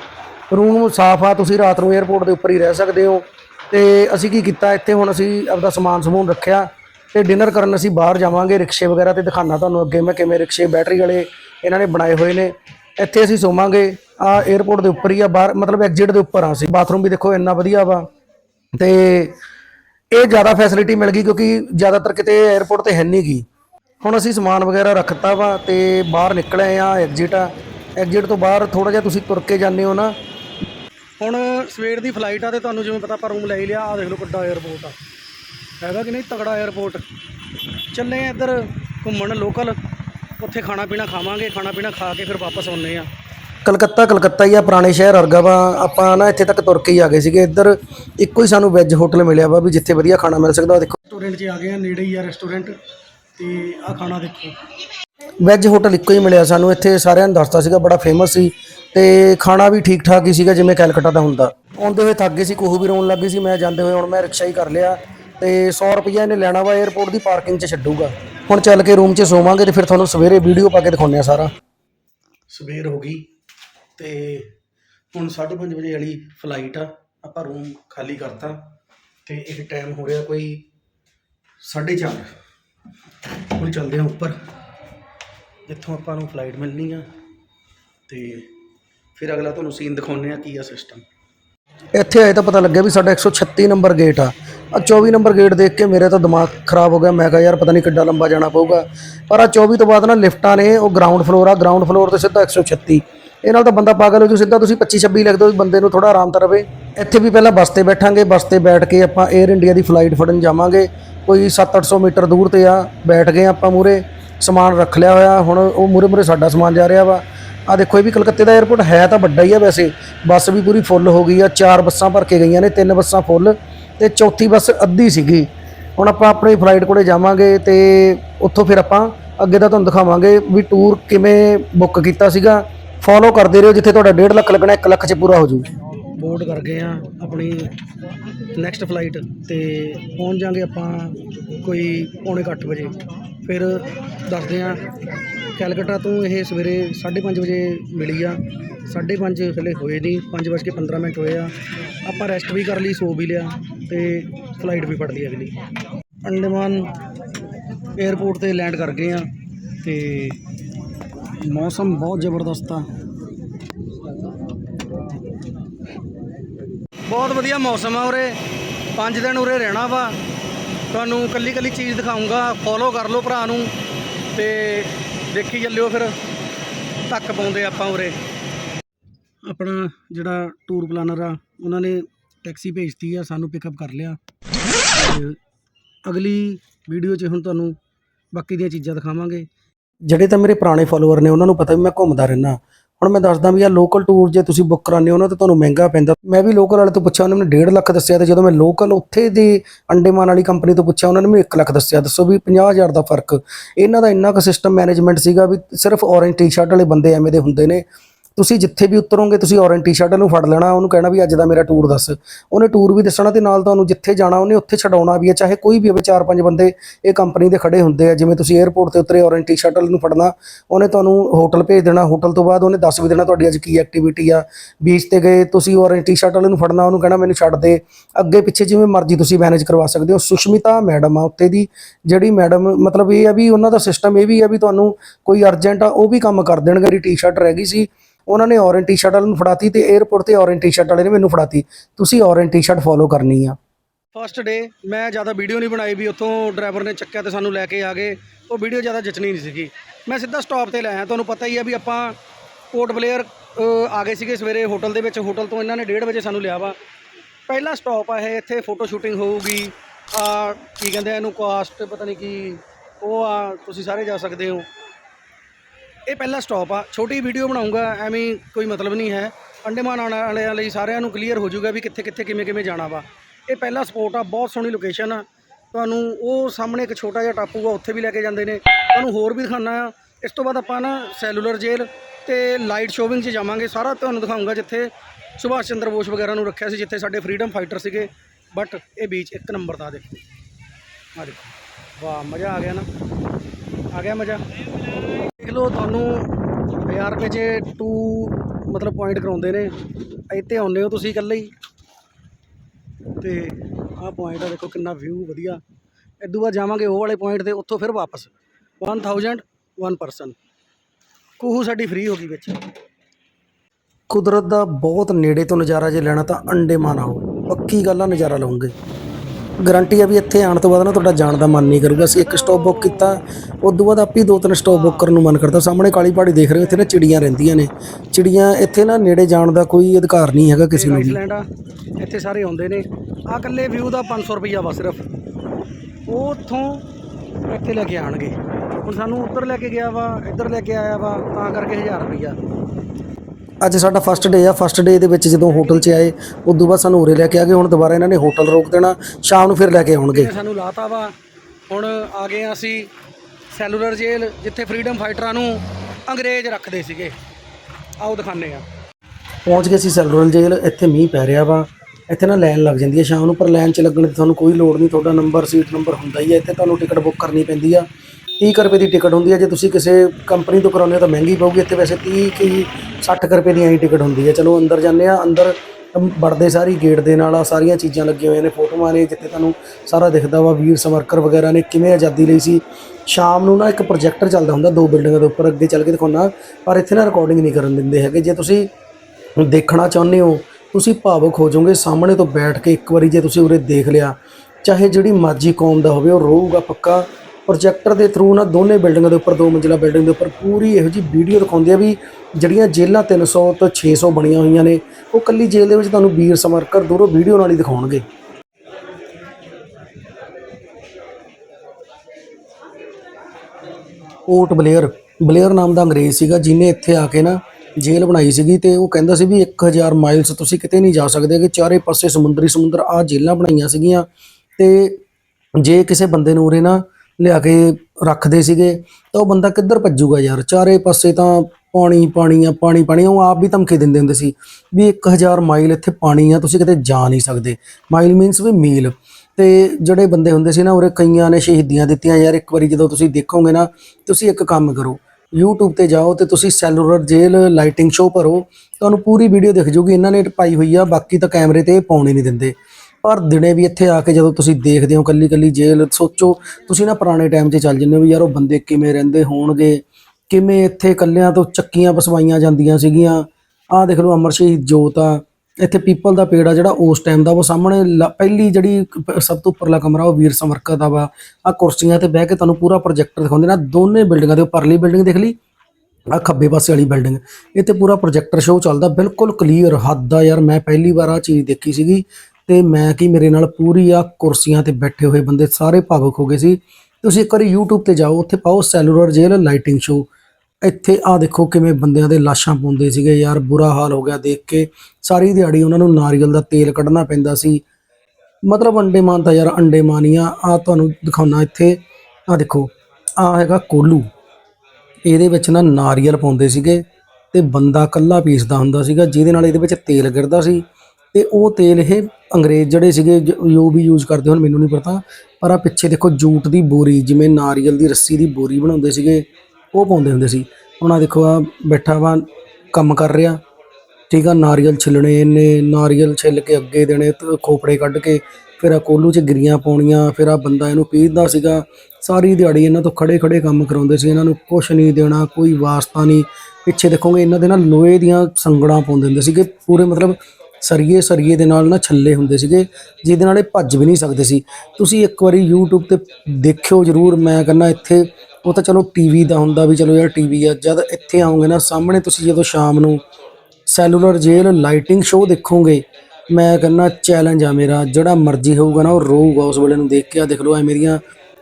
ਰੂਮ ਸਾਫ਼ ਆ, ਤੁਸੀਂ ਰਾਤ ਨੂੰ 에ਅਰਪੋਰਟ ਦੇ ਉੱਪਰ ਹੀ ਰਹਿ ਸਕਦੇ ਹੋ। ਤੇ ਅਸੀਂ ਕੀ ਕੀਤਾ, ਇੱਥੇ ਹੁਣ ਅਸੀਂ ਆਪਦਾ ਸਮਾਨ ਸਮੂਨ ਰੱਖਿਆ ਤੇ ਡਿਨਰ ਕਰਨ ਅਸੀਂ ਬਾਹਰ ਜਾਵਾਂਗੇ, ਰਿਕਸ਼ੇ ਵਗੈਰਾ ਤੇ ਦਿਖਾਣਾ ਤੁਹਾਨੂੰ ਅੱਗੇ ਮੈਂ ਕਿਵੇਂ ਰਿਕਸ਼ੇ ਬੈਟਰੀ ਵਾਲੇ ਇਹਨਾਂ ਨੇ ਬਣਾਏ ਹੋਏ ਨੇ। ਇੱਥੇ ਅਸੀਂ ਸੋਵਾਂਗੇ, ਆ 에ਅਰਪੋਰਟ ਦੇ ਉੱਪਰ ਹੀ ਆ, ਬਾਹਰ ਮਤਲਬ ਐਗਜ਼ਿਟ ਦੇ ਉੱਪਰ ਆ ਅਸੀਂ। ਬਾਥਰੂਮ ਵੀ ਦੇਖੋ ਇੰਨਾ ਵਧੀਆ ਵਾ। ਤੇ ਇਹ ਜ਼ਿਆਦਾ ਫੈਸਿਲਿਟੀ ਮਿਲ ਗਈ ਕਿਉਂਕਿ ਜ਼ਿਆਦਾਤਰ ਕਿਤੇ 에어ਪੋਰਟ ਤੇ ਹੈ ਨਹੀਂ ਗਈ ਹੁਣ ਅਸੀਂ ਸਮਾਨ ਵਗੈਰਾ ਰੱਖਤਾ ਵਾ ਤੇ ਬਾਹਰ ਨਿਕਲੇ ਆ ਐਗਜ਼ਿਟ ਆ। ਐਗਜ਼ਿਟ ਤੋਂ ਬਾਹਰ ਥੋੜਾ ਜਿਹਾ ਤੁਸੀਂ ਤੁਰ ਕੇ ਜਾਂਦੇ ਹੋ ਨਾ। ਹੁਣ ਸਵੇਰ ਦੀ ਫਲਾਈਟ ਆ ਤੇ ਤੁਹਾਨੂੰ ਜਿਵੇਂ ਪਤਾ ਆਪਾਂ ਰੂਮ ਲੈ ਲਿਆ ਆ ਦੇਖ ਲਓ ਕਿੱਡਾ 에어ਪੋਰਟ ਆ। ਹੈਗਾ ਕਿ ਨਹੀਂ ਤਗੜਾ 에어ਪੋਰਟ ਚੱਲੇ ਇੱਧਰ ਘੁੰਮਣ ਲੋਕਲ ਉੱਥੇ ਖਾਣਾ ਪੀਣਾ ਖਾਵਾਂਗੇ, ਖਾਣਾ ਪੀਣਾ ਖਾ ਕੇ ਫਿਰ ਵਾਪਸ ਆਉਨੇ ਆ। ਕਲਕੱਤਾ ਕਲਕੱਤਾ ਹੀ ਆ ਪੁਰਾਣੇ ਸ਼ਹਿਰ ਵਰਗਾ ਵਾ ਆਪਾਂ ਨਾ ਇੱਥੇ ਤੱਕ ਤੁਰ ਕੇ ਹੀ ਆ ਗਏ ਸੀਗੇ। ਇੱਧਰ ਇੱਕੋ ਹੀ ਸਾਨੂੰ ਵੈਜ ਹੋਟਲ ਮਿਲਿਆ ਵਾ ਵੀ ਜਿੱਥੇ ਵਧੀਆ ਖਾਣਾ ਮਿਲ ਸਕਦਾ। ਦੇਖੋ। ਰੈਸਟੋਰੈਂਟ 'ਚ ਆ ਗਏ ਆ ਨੇੜੇ ਹੀ ਆ ਰੈਸਟੋਰੈਂਟ ਤੇ ਆ ਖਾਣਾ ਦੇਖੋ। ਵੈਜ ਹੋਟਲ ਇੱਕੋ ਹੀ ਮਿਲਿਆ ਸਾਨੂੰ। ਇੱਥੇ ਸਾਰਿਆਂ ਨੂੰ ਦੱਸਤਾ ਸੀਗਾ ਬੜਾ ਫੇਮਸ ਸੀ। ਤੇ ਖਾਣਾ ਵੀ ਠੀਕ ਠਾਕ ਹੀ ਸੀਗਾ ਜਿਵੇਂ ਕੈਲਕਟਾ ਦਾ ਹੁੰਦਾ। ਆਉਂਦੇ ਹੋਏ ਥੱਕ ਗਏ ਸੀ ਕੋਹੂ ਵੀ ਰੋਣ ਲੱਗ ਗਈ ਸੀ। ਮੈਂ ਜਾਂਦੇ ਹੋਏ ਹੁਣ ਮੈਂ ਰਿਕਸ਼ਾ ਹੀ ਕਰ ਲਿਆ। ਤੇ 100 ਰੁਪਈਆ ਇਹਨੇ ਲੈਣਾ ਵਾ 에어ਪੋਰਟ ਦੀ ਪਾਰਕਿੰਗ 'ਚ ਛੱਡੂਗਾ। ਹੁਣ ਚੱਲ ਕੇ ਰੂਮ 'ਚ ਸੋਵਾਂਗੇ ਤੇ ਫਿਰ ਤੁਹਾਨੂੰ ਸਵੇਰੇ ਵੀਡੀਓ ਪਾ ਕੇ ਦਿਖਾਉਂਦੇ ਆ ਸਾਰਾ। ਸਵੇਰ ਹੋ ਗਈ। ਤੇ ਹੁਣ 5:30 ਵਜੇ ਵਾਲੀ ਫਲਾਈਟ ਆ, ਆਪਾਂ ਰੂਮ ਖਾਲੀ ਕਰਤਾ ਅਤੇ ਇਹ ਟਾਈਮ ਹੋ ਰਿਹਾ ਕੋਈ 4:30 ਹੁਣ ਚੱਲਦੇ ਹਾਂ ਉੱਪਰ, ਜਿੱਥੋਂ ਆਪਾਂ ਨੂੰ ਫਲਾਈਟ ਮਿਲਣੀ ਆ ਤੇ ਫਿਰ ਅਗਲਾ ਤੁਹਾਨੂੰ ਸੀਨ ਦਿਖਾਉਂਦੇ ਆ ਕੀ ਆ ਸਿਸਟਮ ਇੱਥੇ ਆਏ ਤਾਂ ਪਤਾ ਲੱਗਿਆ ਵੀ ਸਾਡਾ 136 ਨੰਬਰ ਗੇਟ ਆ। ਆ 24 ਨੰਬਰ ਗੇਟ ਦੇਖ ਕੇ ਮੇਰੇ ਤਾਂ ਦਿਮਾਗ ਖਰਾਬ ਹੋ ਗਿਆ, ਮੈਂ ਕਿਹਾ ਯਾਰ ਪਤਾ ਨਹੀਂ ਕਿੱਡਾ ਲੰਬਾ ਜਾਣਾ ਪਊਗਾ। ਪਰ ਆ 24 ਤੋਂ ਬਾਅਦ ਨਾ ਲਿਫਟਾਂ ਨੇ, ਉਹ ਗਰਾਊਂਡ ਫਲੋਰ ਆ ਗਰਾਊਂਡ ਫਲੋਰ ਤੇ ਸਿੱਧਾ 136 ਇਹ ਨਾਲ ਤਾਂ ਬੰਦਾ ਪਾਗਲ ਹੋ ਜੂ, ਸਿੱਧਾ ਤੁਸੀਂ 25 26 ਲਿਖ ਦਿਓ ਵੀ ਬੰਦੇ ਨੂੰ ਥੋੜਾ ਆਰਾਮ ਤਾਂ ਰਵੇ। ਇੱਥੇ ਵੀ ਪਹਿਲਾਂ ਬੱਸ ਤੇ ਬੈਠਾਂਗੇ, ਬੱਸ ਤੇ ਬੈਠ ਕੇ ਆਪਾਂ 에ਅਰ ਇੰਡੀਆ ਦੀ ਫਲਾਈਟ ਫੜਨ ਜਾਵਾਂਗੇ। ਕੋਈ 7-800 ਮੀਟਰ ਦੂਰ ਤੇ ਆ, ਬੈਠ ਗਏ ਆਪਾਂ ਮੂਰੇ ਸਮਾਨ ਰੱਖ ਲਿਆ ਹੋਇਆ, ਹੁਣ ਉਹ ਮੂਰੇ ਮੂਰੇ ਸਾਡਾ ਸਮਾਨ ਜਾ ਰਿਹਾ ਵਾ। ਆ ਦੇਖੋ ਇਹ ਵੀ ਕਲਕੱਤੇ ਦਾ 에ਅਰਪੋਰਟ ਹੈ ਤਾਂ ਵੱਡਾ ਹੀ ਆ ਵੈਸੇ। ਬੱਸ ਵੀ ਪੂਰੀ ਫੁੱਲ ਹੋ ਗਈ ਆ, ਚਾਰ ਬੱਸਾਂ ਭਰ ਕੇ ਗਈਆਂ ਨੇ, ਤਿੰਨ ਬੱਸਾਂ ਫੁੱਲ ਤੇ ਚੌਥੀ ਬੱਸ ਅੱਧੀ ਸੀਗੀ। ਹੁਣ ਆਪਾਂ ਆਪਣੀ ਫਲਾਈਟ ਕੋਲੇ ਜਾਵਾਂਗੇ ਤੇ ਉੱਥੋਂ ਫਿਰ ਆਪਾਂ ਅੱਗੇ ਦਾ ਤੁਹਾਨੂੰ ਦਿਖਾਵਾਂਗੇ ਵੀ ਟੂਰ ਕਿਵੇਂ ਬੁੱਕ ਕੀਤਾ ਸੀਗਾ। ਫੋਲੋ ਕਰਦੇ ਰਹੋ ਜਿੱਥੇ ਤੁਹਾਡਾ 1.5 ਲੱਖ ਲੱਗਣਾ 1 ਲੱਖ 'ਚ ਪੂਰਾ ਹੋ ਜੂ ਬੋਰਡ ਕਰ ਗਏ ਆ ਆਪਣੀ ਨੈਕਸਟ ਫਲਾਈਟ ਤੇ ਪਹੁੰਚ ਜਾਾਂਗੇ ਆਪਾਂ ਕੋਈ ਪੌਣੇ ਕੁ ਅੱਠ ਵਜੇ। ਫਿਰ ਦੱਸਦੇ ਆ, ਕੈਲਕਟਾ ਤੋਂ ਇਹ ਸਵੇਰੇ 5:30 ਵਜੇ ਮਿਲੀ ਆ। 5:30 ਹਲੇ ਹੋਏ ਨਹੀਂ 5:15 ਮਿੰਟ ਹੋਏ ਆ। ਆਪਾਂ ਰੈਸਟ ਵੀ ਕਰ ਲਈ, ਸੋ ਵੀ ਲਿਆ ਤੇ ਫਲਾਈਟ ਵੀ ਫੜ ਲਈ ਅਗਲੀ। ਅੰਡੇਮਾਨ 에ਅਰਪੋਰਟ ਤੇ ਲੈਂਡ ਕਰ ਗਏ ਆ ਤੇ ਮੌਸਮ ਬਹੁਤ ਜ਼ਬਰਦਸਤ ਆ। ਬਹੁਤ ਵਧੀਆ ਮੌਸਮ ਆ ਉਰੇ। 5 ਦਿਨ ਉਰੇ ਰਹਿਣਾ ਵਾ। ਤੁਹਾਨੂੰ ਕੱਲੀ ਕੱਲੀ ਚੀਜ਼ ਦਿਖਾਉਂਗਾ ਫੋਲੋ ਕਰ ਲਓ ਭਰਾ ਨੂੰ ਤੇ ਦੇਖੀ ਚੱਲਿਓ ਫਿਰ। ਤੱਕ ਪਾਉਂਦੇ ਆਪਾਂ ਉਰੇ। ਆਪਣਾ ਜਿਹੜਾ ਟੂਰ ਪਲਾਨਰ ਆ, ਉਹਨਾਂ ਨੇ ਟੈਕਸੀ ਭੇਜਤੀ ਆ, ਸਾਨੂੰ ਪਿਕਅਪ ਕਰ ਲਿਆ। ਅਗਲੀ ਵੀਡੀਓ 'ਚ ਹੁਣ ਤੁਹਾਨੂੰ ਬਾਕੀ ਦੀਆਂ ਚੀਜ਼ਾਂ ਦਿਖਾਵਾਂਗੇ। ਜਿਹੜੇ ਤਾਂ ਮੇਰੇ ਪੁਰਾਣੇ ਫਾਲੋਅਰ ਨੇ, ਉਹਨਾਂ ਨੂੰ ਪਤਾ ਵੀ ਮੈਂ ਘੁੰਮਦਾ ਰਹਿਣਾ ਹੁਣ ਮੈਂ ਦੱਸਦਾ ਵੀ ਆ ਲੋਕਲ ਟੂਰ ਜੇ ਤੁਸੀਂ ਬੁੱਕ ਕਰਾਉਂਦੇ ਹੋ ਉਹਨਾਂ ਤੇ ਤੁਹਾਨੂੰ ਮਹਿੰਗਾ ਪੈਂਦਾ। ਮੈਂ ਵੀ ਲੋਕਲ ਵਾਲੇ ਤੋਂ ਪੁੱਛਿਆ, ਉਹਨਾਂ ਨੇ 1.5 ਲੱਖ ਦੱਸਿਆ ਤੇ ਜਦੋਂ ਮੈਂ ਲੋਕਲ ਉੱਥੇ ਦੀ ਅੰਡੇਮਾਨ ਵਾਲੀ ਕੰਪਨੀ ਤੋਂ ਪੁੱਛਿਆ, ਉਹਨਾਂ ਨੇ ਮੈਨੂੰ 1 ਲੱਖ ਦੱਸਿਆ। ਦੱਸੋ ਵੀ 50000 ਦਾ ਫ਼ਰਕ। ਇਹਨਾਂ ਦਾ ਇੰਨਾ ਕੁ ਸਿਸਟਮ ਮੈਨੇਜਮੈਂਟ ਸੀਗਾ ਵੀ ਸਿਰਫ ਔਰੇਂਜ ਟੀ-ਸ਼ਰਟ ਵਾਲੇ ਬੰਦੇ ਐਵੇਂ ਦੇ ਹੁੰਦੇ ਨੇ। ਤੁਸੀਂ ਜਿੱਥੇ ਵੀ ਉਤਰੋਗੇ, ਤੁਸੀਂ ਔਰੇਂਜ ਟੀ-ਸ਼ਰਟ ਨੂੰ ਫੜ ਲੈਣਾ, ਉਹਨੂੰ ਕਹਿਣਾ ਵੀ ਅੱਜ ਦਾ ਮੇਰਾ ਟੂਰ ਦੱਸ। ਉਹਨੇ ਟੂਰ ਵੀ ਦੱਸਣਾ ਤੇ ਨਾਲ ਤੁਹਾਨੂੰ ਜਿੱਥੇ ਜਾਣਾ, ਉਹਨੇ ਉੱਥੇ ਛਡਾਉਣਾ ਵੀ ਹੈ। ਚਾਹੇ ਕੋਈ ਵੀ ਹੋਵੇ, ਚਾਰ ਪੰਜ ਬੰਦੇ ਇਹ ਕੰਪਨੀ ਦੇ ਖੜੇ ਹੁੰਦੇ ਆ। ਜਿਵੇਂ ਤੁਸੀਂ 에ਅਰਪੋਰਟ ਤੇ ਉਤਰੇ, ਔਰੇਂਜ ਟੀ-ਸ਼ਰਟ ਵਾਲੇ ਨੂੰ ਫੜਨਾ, ਉਹਨੇ ਤੁਹਾਨੂੰ ਹੋਟਲ ਭੇਜ ਦੇਣਾ। ਹੋਟਲ ਤੋਂ ਬਾਅਦ ਉਹਨੇ ਦੱਸ ਵੀ ਦੇਣਾ ਤੁਹਾਡੀ ਅੱਜ ਕੀ ਐਕਟੀਵਿਟੀ ਆ। ਬੀਚ ਤੇ ਗਏ, ਤੁਸੀਂ ਔਰੇਂਜ ਟੀ-ਸ਼ਰਟ ਵਾਲੇ ਨੂੰ ਫੜਨਾ, ਉਹਨੂੰ ਕਹਿਣਾ ਮੈਨੂੰ ਛੱਡ ਦੇ। ਅੱਗੇ ਪਿੱਛੇ ਜਿਵੇਂ ਮਰਜ਼ੀ ਤੁਸੀਂ ਮੈਨੇਜ ਕਰਵਾ ਸਕਦੇ ਹੋ। ਸੁਸ਼ਮਿਤਾ ਮੈਡਮ ਆ ਉੱਤੇ ਦੀ, ਜਿਹੜੀ ਮੈਡਮ, ਮਤਲਬ ਇਹ ਆ ਵੀ ਉਹਨਾਂ ਦਾ ਸਿਸਟਮ ਇਹ ਵੀ ਆ ਵੀ ਤੁਹਾਨੂੰ ਕੋਈ ਅਰਜੈਂਟ ਆ, ਉਹ ਵੀ ਕੰਮ ਕਰ ਦੇਣਗੇ। ਜਿਹੜੀ ਟੀ-ਸ਼ਰਟ ਰਹਿ ਗਈ ਸੀ ਉਹਨਾਂ ਨੇ ਔਰੇਂਜ ਟੀ-ਸ਼ਰਟ ਵਾਲੇ ਨੂੰ ਫੜਾਤੀ ਤੇ 에ਅਰਪੋਰਟ ਤੇ ਔਰੇਂਜ ਟੀ-ਸ਼ਰਟ ਵਾਲੇ ਨੇ ਮੈਨੂੰ ਫੜਾਤੀ। ਤੁਸੀਂ ਔਰੇਂਜ ਟੀ-ਸ਼ਰਟ ਫੋਲੋ ਕਰਨੀ ਆ। ਫਸਟ ਡੇ ਮੈਂ ਜ਼ਿਆਦਾ ਵੀਡੀਓ ਨਹੀਂ ਬਣਾਈ ਵੀ ਉੱਥੋਂ ਡਰਾਈਵਰ ਨੇ ਚੱਕਿਆ ਤੇ ਸਾਨੂੰ ਲੈ ਕੇ ਆ ਗਏ। ਉਹ ਵੀਡੀਓ ਜ਼ਿਆਦਾ ਜਚਣੀ ਨਹੀਂ ਸੀਗੀ। ਮੈਂ ਸਿੱਧਾ ਸਟਾਪ ਤੇ ਲੈ ਆਇਆ। ਤੁਹਾਨੂੰ ਪਤਾ ਹੀ ਆ ਵੀ ਆਪਾਂ ਪੋਰਟ ਬਲੇਅਰ ਆ ਗਏ ਸੀਗੇ ਸਵੇਰੇ ਹੋਟਲ ਦੇ ਵਿੱਚ। ਹੋਟਲ ਤੋਂ ਇਹਨਾਂ ਨੇ 1:30 ਵਜੇ ਸਾਨੂੰ ਲਿਆ ਵਾ। ਪਹਿਲਾ ਸਟਾਪ ਆ ਇਹ। ਇੱਥੇ ਫੋਟੋ ਸ਼ੂਟਿੰਗ ਹੋਊਗੀ। ਆ, ਕੀ ਕਹਿੰਦੇ ਆ ਇਹਨੂੰ ਕਾਸਟ ਪਤਾ ਨਹੀਂ ਕੀ। ਉਹ ਆ, ਤੁਸੀਂ ਸਾਰੇ ਜਾ ਸਕਦੇ ਹੋ। ਇਹ ਪਹਿਲਾ ਸਟਾਪ ਆ। ਛੋਟੀ ਵੀਡੀਓ ਬਣਾਉਂਗਾ, ਐਵੇਂ ਕੋਈ ਮਤਲਬ ਨਹੀਂ ਹੈ। ਅੰਡੇਮਾਨ ਆਉਣ ਵਾਲਿਆਂ ਲਈ ਸਾਰਿਆਂ ਨੂੰ ਕਲੀਅਰ ਹੋ ਜਾਊਗਾ ਵੀ ਕਿੱਥੇ ਕਿੱਥੇ ਕਿਵੇਂ ਕਿਵੇਂ ਜਾਣਾ ਵਾ। ਇਹ ਪਹਿਲਾ ਸਪੋਟ ਆ, ਬਹੁਤ ਸੋਹਣੀ ਲੋਕੇਸ਼ਨ ਆ। ਤੁਹਾਨੂੰ ਉਹ ਸਾਹਮਣੇ ਇੱਕ ਛੋਟਾ ਜਿਹਾ ਟਾਪੂ ਆ, ਉੱਥੇ ਵੀ ਲੈ ਕੇ ਜਾਂਦੇ ਨੇ। ਤੁਹਾਨੂੰ ਹੋਰ ਵੀ ਦਿਖਾਣਾ ਆ। ਇਸ ਤੋਂ ਬਾਅਦ ਆਪਾਂ ਨਾ ਸੈਲੂਲਰ ਜੇਲ ਤੇ ਲਾਈਟ ਸ਼ੋਵਿੰਗ 'ਚ ਜਾਵਾਂਗੇ। ਸਾਰਾ ਤੁਹਾਨੂੰ ਦਿਖਾਉਂਗਾ ਜਿੱਥੇ ਸੁਭਾਸ਼ ਚੰਦਰ ਬੋਸ ਵਗੈਰਾ ਨੂੰ ਰੱਖਿਆ ਸੀ, ਜਿੱਥੇ ਸਾਡੇ ਫਰੀडम ਫਾਈਟਰ ਸੀਗੇ। ਬਟ ਇਹ ਬੀਚ ਇੱਕ ਨੰਬਰ ਦਾ ਦੇਖੋ। ਆ ਦੇਖੋ। ਵਾਹ, ਮਜ਼ਾ ਆ ਗਿਆ ਨਾ। ਆ ਗਿਆ ਮਜ਼ਾ? ਦੇਖ ਲਓ, ਤੁਹਾਨੂੰ 1000 ਰੁਪਏ 'ਚ ਟੂ ਮਤਲਬ ਪੁਆਇੰਟ ਕਰਾਉਂਦੇ ਨੇ, ਇੱਥੇ ਆਉਂਦੇ ਹੋ ਤੁਸੀਂ ਇਕੱਲੇ ਹੀ। ਤੇ ਆਹ ਪੁਆਇੰਟ ਆ, ਦੇਖੋ ਕਿੰਨਾ ਵਿਊ ਵਧੀਆ। ਇਦੋਂ ਬਾਅਦ ਜਾਵਾਂਗੇ ਉਹ ਵਾਲੇ ਪੁਆਇੰਟ ਤੇ, ਉੱਥੋਂ ਫਿਰ ਵਾਪਸ। 1000 1 ਪਰਸਨ ਕੂਹੂ ਸਾਡੀ ਫ੍ਰੀ ਹੋ ਗਈ ਵਿੱਚ। ਕੁਦਰਤ ਦਾ ਬਹੁਤ ਨੇੜੇ ਤੋਂ ਨਜ਼ਾਰਾ ਜੇ ਲੈਣਾ ਤਾਂ ਅੰਡੇਮਾਨ ਆਓ। ਪੱਕੀ ਗੱਲ ਆ, ਨਜ਼ਾਰਾ ਲਓਗੇ। ਗਾਰੰਟੀ ਆ ਵੀ ਇੱਥੇ ਆਉਣ ਤੋਂ ਬਾਅਦ ਨਾ ਤੁਹਾਡਾ ਜਾਣ ਦਾ ਮਨ ਨਹੀਂ ਕਰੂਗਾ। ਅਸੀਂ ਇੱਕ ਸਟਾਪ ਬੁੱਕ ਕੀਤਾ, ਉਸ ਤੋਂ ਬਾਅਦ ਆਪੀ ਦੋ ਤਿੰਨ ਸਟਾਪ ਬੁੱਕ ਕਰਨ ਨੂੰ ਮਨ ਕਰਦਾ। ਸਾਹਮਣੇ ਕਾਲੀ ਪਹਾੜੀ ਦੇਖ ਰਹੇ ਹੋ, ਇੱਥੇ ਨਾ ਚਿੜੀਆਂ ਰਹਿੰਦੀਆਂ ਨੇ। ਚਿੜੀਆਂ ਇੱਥੇ ਨਾ ਨੇੜੇ ਜਾਣ ਦਾ ਕੋਈ ਅਧਿਕਾਰ ਨਹੀਂ ਹੈਗਾ ਕਿਸੇ ਨੂੰ ਵੀ। ਆ, ਇੱਥੇ ਸਾਰੇ ਆਉਂਦੇ ਨੇ। ਆ ਇਕੱਲੇ ਵਿਊ ਦਾ 500 ਰੁਪਈਆ ਵਾ ਸਿਰਫ। ਉਹ ਉੱਥੋਂ ਇੱਥੇ ਲੈ ਕੇ ਆਣਗੇ ਹੁਣ ਸਾਨੂੰ ਉੱਧਰ ਲੈ ਕੇ ਗਿਆ ਵਾ, ਇੱਧਰ ਲੈ ਕੇ ਆਇਆ ਵਾ, ਤਾਂ ਕਰਕੇ 1000 ਰੁਪਈਆ। ਅੱਜ ਸਾਡਾ ਫਸਟ ਡੇ ਆ। ਫਸਟ ਡੇ ਦੇ ਵਿੱਚ ਜਦੋਂ ਹੋਟਲ 'ਚ ਆਏ ਉਦੋਂ ਬਾਅਦ ਸਾਨੂੰ ਉਰੇ ਲੈ ਕੇ ਆ ਗਏ। ਹੁਣ ਦੁਬਾਰਾ ਇਹਨਾਂ ਨੇ ਹੋਟਲ ਰੋਕ ਦੇਣਾ। ਸ਼ਾਮ ਨੂੰ ਫਿਰ ਲੈ ਕੇ ਆਉਣਗੇ। ਸਾਨੂੰ ਲਾਤਾ ਵਾ ਹੁਣ ਆ ਗਏ ਹਾਂ ਅਸੀਂ ਸੈਲੂਲਰ ਜੇਲ ਜਿੱਥੇ ਫਰੀडम ਫਾਈਟਰਾਂ ਨੂੰ ਅੰਗਰੇਜ਼ ਰੱਖਦੇ ਸੀਗੇ। ਆਓ ਦਿਖਾਣੇ ਆ ਪਹੁੰਚ ਗਏ ਸੀ ਸੈਲੂਲਰ ਜੇਲ ਇੱਥੇ ਮੀਂਹ ਪੈ ਰਿਹਾ ਵਾ। ਇੱਥੇ ਨਾ ਲਾਈਨ ਲੱਗ ਜਾਂਦੀ ਹੈ। ਸ਼ਾਮ ਨੂੰ ਪਰ ਲਾਈਨ 'ਚ ਲੱਗਣ ਦੀ ਤੁਹਾਨੂੰ ਕੋਈ ਲੋੜ ਨਹੀਂ। ਤੁਹਾਡਾ ਨੰਬਰ ਸੀਟ ਨੰਬਰ ਹੁੰਦਾ ਹੀ ਹੈ। ਇੱਥੇ ਤੁਹਾਨੂੰ ਟਿਕਟ ਬੁੱਕ ਕਰਨੀ ਪੈਂਦੀ ਆ। 30 ਕੁ ਰੁਪਏ ਦੀ ਟਿਕਟ ਹੁੰਦੀ ਹੈ। ਜੇ ਤੁਸੀਂ ਕਿਸੇ ਕੰਪਨੀ ਤੋਂ ਕਰਾਉਂਦੇ ਹੋ ਤਾਂ ਮਹਿੰਗੀ ਪਊਗੀ। ਇੱਥੇ ਵੈਸੇ 30 ਕੀ 60 ਕੁ ਰੁਪਏ ਦੀ ਐਂ ਟਿਕਟ ਹੁੰਦੀ ਹੈ। ਚਲੋ, ਅੰਦਰ ਜਾਂਦੇ ਆ ਅੰਦਰ ਵੜਦੇ ਸਾਰੀ ਗੇਟ ਦੇ ਨਾਲ ਆ, ਸਾਰੀਆਂ ਚੀਜ਼ਾਂ ਲੱਗੀਆਂ ਹੋਈਆਂ ਨੇ, ਫੋਟੋਆਂ ਨੇ, ਜਿੱਥੇ ਤੁਹਾਨੂੰ ਸਾਰਾ ਦਿਖਦਾ ਵਾ। ਵੀਰ ਸਮਰਕਰ ਵਗੈਰਾ ਨੇ ਕਿਵੇਂ ਆਜ਼ਾਦੀ ਲਈ ਸੀ। ਸ਼ਾਮ ਨੂੰ ਨਾ ਇੱਕ ਪ੍ਰੋਜੈਕਟਰ ਚੱਲਦਾ ਹੁੰਦਾ, ਦੋ ਬਿਲਡਿੰਗਾਂ ਦੇ ਉੱਪਰ। ਅੱਗੇ ਚੱਲ ਕੇ ਦਿਖਾਉਣਾ ਪਰ ਇੱਥੇ ਨਾ ਰਿਕਾਰਡਿੰਗ ਨਹੀਂ ਕਰਨ ਦਿੰਦੇ ਹੈਗੇ। ਜੇ ਤੁਸੀਂ ਦੇਖਣਾ ਚਾਹੁੰਦੇ ਹੋ, ਤੁਸੀਂ ਭਾਵੁਕ ਹੋ ਜਾਓਗੇ। ਸਾਹਮਣੇ ਤੋਂ ਬੈਠ ਕੇ ਇੱਕ ਵਾਰੀ ਜੇ ਤੁਸੀਂ ਉਰੇ ਦੇਖ ਲਿਆ, ਚਾਹੇ ਜਿਹੜੀ ਮਰਜ਼ੀ ਕੌਮ ਦਾ ਹੋਵੇ, ਉਹ ਰਹੂਗਾ ਪੱਕਾ। ਪ੍ਰੋਜੈਕਟਰ ਦੇ ਥਰੂ ਨਾ ਦੋਨੇ ਬਿਲਡਿੰਗਾਂ ਦੇ ਉੱਪਰ, ਦੋ ਮੰਜ਼ਿਲਾ ਬਿਲਡਿੰਗ ਦੇ ਉੱਪਰ ਪੂਰੀ ਇਹੋ ਜੀ ਵੀਡੀਓ ਦਿਖਾਉਂਦੇ ਆ ਵੀ ਜਿਹੜੀਆਂ ਜੇਲ੍ਹਾਂ 300 ਤੋਂ 600 ਬਣੀਆਂ ਹੋਈਆਂ ਨੇ, ਉਹ ਕੱਲੀ ਜੇਲ੍ਹ ਦੇ ਵਿੱਚ ਤੁਹਾਨੂੰ ਵੀਰ ਸਮਰਕਰ ਦੂਰੋਂ ਵੀਡੀਓ ਨਾਲ ਹੀ ਦਿਖਾਉਣਗੇ। ਓਟ ਬਲੇਅਰ ਬਲੇਅਰ ਨਾਮ ਦਾ ਅੰਗਰੇਜ਼ ਸੀਗਾ ਜਿਹਨੇ ਇੱਥੇ ਆ ਕੇ ਨਾ ਜੇਲ੍ਹ ਬਣਾਈ ਸੀਗੀ ਤੇ ਉਹ ਕਹਿੰਦਾ ਸੀ ਵੀ 1000 ਮਾਈਲਸ ਤੁਸੀਂ ਕਿਤੇ ਨਹੀਂ ਜਾ ਸਕਦੇ ਕਿ ਚਾਰੇ ਪਾਸੇ ਸਮੁੰਦਰੀ ਸਮੁੰਦਰ ਆ ਜੇਲ੍ਹਾਂ ਬਣਾਈਆਂ ਸੀਗੀਆਂ ਤੇ ਜੇ ਕਿਸੇ ਬੰਦੇ ਨੂੰ ਉਰੇ ਨਾ ਲਿਆ ਕੇ ਰੱਖਦੇ ਸੀਗੇ, ਤਾਂ ਉਹ ਬੰਦਾ ਕਿੱਧਰ ਭੱਜੂਗਾ ਯਾਰ? ਚਾਰੇ ਪਾਸੇ ਤਾਂ ਪਾਣੀ ਪਾਣੀ ਆ ਪਾਣੀ ਪਾਣੀ ਉਹ ਆਪ ਵੀ ਧਮਕੀ ਦਿੰਦੇ ਹੁੰਦੇ ਸੀ ਵੀ 1000 ਮਾਈਲ ਇੱਥੇ ਪਾਣੀ ਆ, ਤੁਸੀਂ ਕਿਤੇ ਜਾ ਨਹੀਂ ਸਕਦੇ। ਮਾਈਲ ਮੀਨਸ ਵੀ ਮੀਲ। ਤੇ ਜਿਹੜੇ ਬੰਦੇ ਹੁੰਦੇ ਸੀ ਨਾ, ਉਰੇ ਕਈਆਂ ਨੇ ਸ਼ਹੀਦੀਆਂ ਦਿੱਤੀਆਂ, ਯਾਰ ਇੱਕ ਵਾਰੀ ਜਦੋਂ ਤੁਸੀਂ ਦੇਖੋਗੇ ਨਾ, ਤੁਸੀਂ ਇੱਕ ਕੰਮ ਕਰੋ, YouTube ਤੇ ਜਾਓ ਤੇ ਤੁਸੀਂ ਸੈਲੂਲਰ ਜੇਲ ਲਾਈਟਿੰਗ ਸ਼ੋਅ ਭਰੋ ਤੁਹਾਨੂੰ ਪੂਰੀ ਵੀਡੀਓ ਦਿਖ ਜੂਗੀ, ਇਹਨਾਂ ਨੇ ਪਾਈ ਹੋਈ ਆ, ਬਾਕੀ ਤਾਂ ਕੈਮਰੇ ਤੇ ਇਹ ਪਾਉਣੇ ਨਹੀਂ ਦਿੰਦੇ। ਪਰ ਦਿਨੇ ਵੀ ਇੱਥੇ ਆ ਕੇ ਜਦੋਂ ਤੁਸੀਂ ਦੇਖਦੇ ਹੋ ਕੱਲੀ ਕੱਲੀ ਜੇਲ੍ਹ, ਸੋਚੋ ਤੁਸੀਂ ਨਾ ਪੁਰਾਣੇ ਟਾਈਮ 'ਚ ਚੱਲ ਜੰਨੇ ਹੋ ਵੀ ਯਾਰ ਉਹ ਬੰਦੇ ਕਿਵੇਂ ਰਹਿੰਦੇ ਹੋਣਗੇ, ਕਿਵੇਂ ਇੱਥੇ ਕੱਲਿਆਂ ਤੋਂ ਚੱਕੀਆਂ ਪਸਵਾਈਆਂ ਜਾਂਦੀਆਂ ਸੀਗੀਆਂ। ਆਹ ਦੇਖ ਲਓ ਅਮਰ ਸ਼ਹੀਦ ਜੋਤ ਆ, ਇੱਥੇ ਪੀਪਲ ਦਾ ਪੇੜ ਆ ਜਿਹੜਾ ਉਸ ਟਾਈਮ ਦਾ, ਉਹ ਸਾਹਮਣੇ ਲ- ਪਹਿਲੀ ਜਿਹੜੀ ਸਭ ਤੋਂ ਉੱਪਰਲਾ ਕਮਰਾ ਉਹ ਵੀਰ ਸਮਰਕਰ ਦਾ ਵਾ। ਆ ਕੁਰਸੀਆਂ ਤੇ ਬਹਿ ਕੇ ਤੁਹਾਨੂੰ ਪੂਰਾ ਪ੍ਰੋਜੈਕਟਰ ਦਿਖਾਉਂਦੇ ਨੇ। ਦੋਨੇ ਬਿਲਡਿੰਗਾਂ ਦੇ ਉੱਪਰਲੀ ਬਿਲਡਿੰਗ ਦੇਖ ਲਈ ਆ ਖੱਬੇ ਪਾਸੇ ਵਾਲੀ ਬਿਲਡਿੰਗ। ਇੱਥੇ ਪੂਰਾ ਪ੍ਰੋਜੈਕਟਰ ਸ਼ੋਅ ਚੱਲਦਾ, ਬਿਲਕੁਲ ਕਲੀਅਰ ਹੱਦ ਆ ਯਾਰ। ਮੈਂ ਪਹਿਲੀ ਵਾਰ ਆ ਚੀਜ਼ ਦੇਖੀ ਸੀਗੀ। ਤੇ ਮੈਂ ਕੀ ਮੇਰੇ ਨਾਲ ਪੂਰੀ ਆ, ਕੁਰਸੀਆਂ ਤੇ ਬੈਠੇ ਹੋਏ ਬੰਦੇ ਸਾਰੇ ਭਾਵੁਕ ਹੋ ਗਏ ਸੀ। ਤੁਸੀਂ ਇੱਕ ਵਾਰੀ YouTube ਤੇ ਜਾਓ, ਉੱਥੇ ਪਾਓ ਸੈਲੂਲਰ ਜੇਲ ਲਾਈਟਿੰਗ ਸ਼ੋਅ। ਇੱਥੇ ਆ ਦੇਖੋ ਕਿਵੇਂ ਬੰਦਿਆਂ ਦੇ ਲਾਸ਼ਾਂ ਪਾਉਂਦੇ ਸੀਗੇ ਯਾਰ, ਬੁਰਾ ਹਾਲ ਹੋ ਗਿਆ ਦੇਖ ਕੇ। ਸਾਰੀ ਦਿਹਾੜੀ ਉਹਨਾਂ ਨੂੰ ਨਾਰੀਅਲ ਦਾ ਤੇਲ ਕੱਢਣਾ ਪੈਂਦਾ ਸੀ। ਮਤਲਬ ਅੰਡੇਮਾਨ ਤਾਂ ਯਾਰ ਅੰਡੇਮਾਨ ਹੀ ਆ। ਆ ਤੁਹਾਨੂੰ ਦਿਖਾਉਣਾ ਇੱਥੇ। ਆ ਦੇਖੋ ਆ ਹੈਗਾ ਕੋਲੂ। ਇਹਦੇ ਵਿੱਚ ਨਾ ਨਾਰੀਅਲ ਪਾਉਂਦੇ ਸੀਗੇ ਤੇ ਬੰਦਾ ਕੱਲਾ ਪੀਸਦਾ ਹੁੰਦਾ ਸੀਗਾ, ਜਿਹਦੇ ਨਾਲ ਇਹਦੇ ਵਿੱਚ ਤੇਲ ਗਿਰਦਾ ਸੀ। ਤੇ ਉਹ ਤੇਲ ਇਹ ਅੰਗਰੇਜ਼ ਜਿਹੜੇ ਸੀਗੇ, ਜ- ਜੋ ਵੀ ਯੂਜ਼ ਕਰਦੇ ਹੁਣ, ਮੈਨੂੰ ਨਹੀਂ ਪਤਾ। ਪਰ ਆ ਪਿੱਛੇ ਦੇਖੋ, ਜੂਟ ਦੀ ਬੋਰੀ, ਜਿਵੇਂ ਨਾਰੀਅਲ ਦੀ ਰੱਸੀ ਦੀ ਬੋਰੀ ਬਣਾਉਂਦੇ ਸੀਗੇ, ਉਹ ਪਾਉਂਦੇ ਹੁੰਦੇ ਸੀ। ਹੁਣ ਆ ਦੇਖੋ ਆ ਬੈਠਾ ਵਾ, ਕੰਮ ਕਰ ਰਿਹਾ। ਠੀਕ ਆ, ਨਾਰੀਅਲ ਛਿੱਲਣੇ ਇਹਨੇ ਨਾਰੀਅਲ ਛਿੱਲ ਕੇ ਅੱਗੇ ਦੇਣੇ ਖੋਪੜੇ ਕੱਢ ਕੇ, ਫਿਰ ਆ ਕੋਲੂ 'ਚ ਗਿਰੀਆਂ ਪਾਉਣੀਆਂ, ਫਿਰ ਆ ਬੰਦਾ ਇਹਨੂੰ ਪੀਸਦਾ ਸੀਗਾ। ਸਾਰੀ ਦਿਹਾੜੀ ਇਹਨਾਂ ਤੋਂ ਖੜੇ ਖੜੇ ਕੰਮ ਕਰਾਉਂਦੇ ਸੀ। ਇਹਨਾਂ ਨੂੰ ਕੁਛ ਨਹੀਂ ਦੇਣਾ, ਕੋਈ ਵਾਸਤਾ ਨਹੀਂ। ਪਿੱਛੇ ਦੇਖੋਗੇ, ਇਹਨਾਂ ਦੇ ਨਾਲ ਲੋਹੇ ਦੀਆਂ ਸੰਗੜਾਂ ਪਾਉਂਦੇ ਹੁੰਦੇ ਸੀਗੇ, ਪੂਰੇ ਮਤਲਬ ਸਰੀਏ ਸਰੀਏ ਦੇ ਨਾਲ ਨਾ ਛੱਲੇ ਹੁੰਦੇ ਸੀਗੇ, ਜਿਹਦੇ ਨਾਲ ਇਹ ਭੱਜ ਵੀ ਨਹੀਂ ਸਕਦੇ ਸੀ। ਤੁਸੀਂ ਇੱਕ ਵਾਰੀ YouTube ਤੇ ਦੇਖਿਓ ਜਰੂਰ, ਮੈਂ ਕਹਿੰਦਾ ਇੱਥੇ, ਉਹ ਤਾਂ ਚਲੋ ਟੀਵੀ ਦਾ ਹੁੰਦਾ ਵੀ ਚਲੋ ਯਾਰ ਟੀਵੀ ਆ, ਜਦ ਇੱਥੇ ਆਉਂਗੇ ਨਾ, ਸਾਹਮਣੇ ਤੁਸੀਂ ਜਦੋਂ ਸ਼ਾਮ ਨੂੰ ਸੈਲੂਲਰ ਜੇਲ ਲਾਈਟਿੰਗ ਸ਼ੋਅ ਦੇਖੋਗੇ, ਮੈਂ ਕਹਿੰਦਾ ਚੈਲੰਜ ਆ ਮੇਰਾ, ਜਿਹੜਾ ਮਰਜ਼ੀ ਹੋਊਗਾ ਨਾ, ਉਹ ਰੋਊਗਾ ਉਸ ਵੇਲੇ ਨੂੰ ਦੇਖ ਕੇ। ਆ ਦੇਖ ਲਓ ਐ ਮੇਰੀਆਂ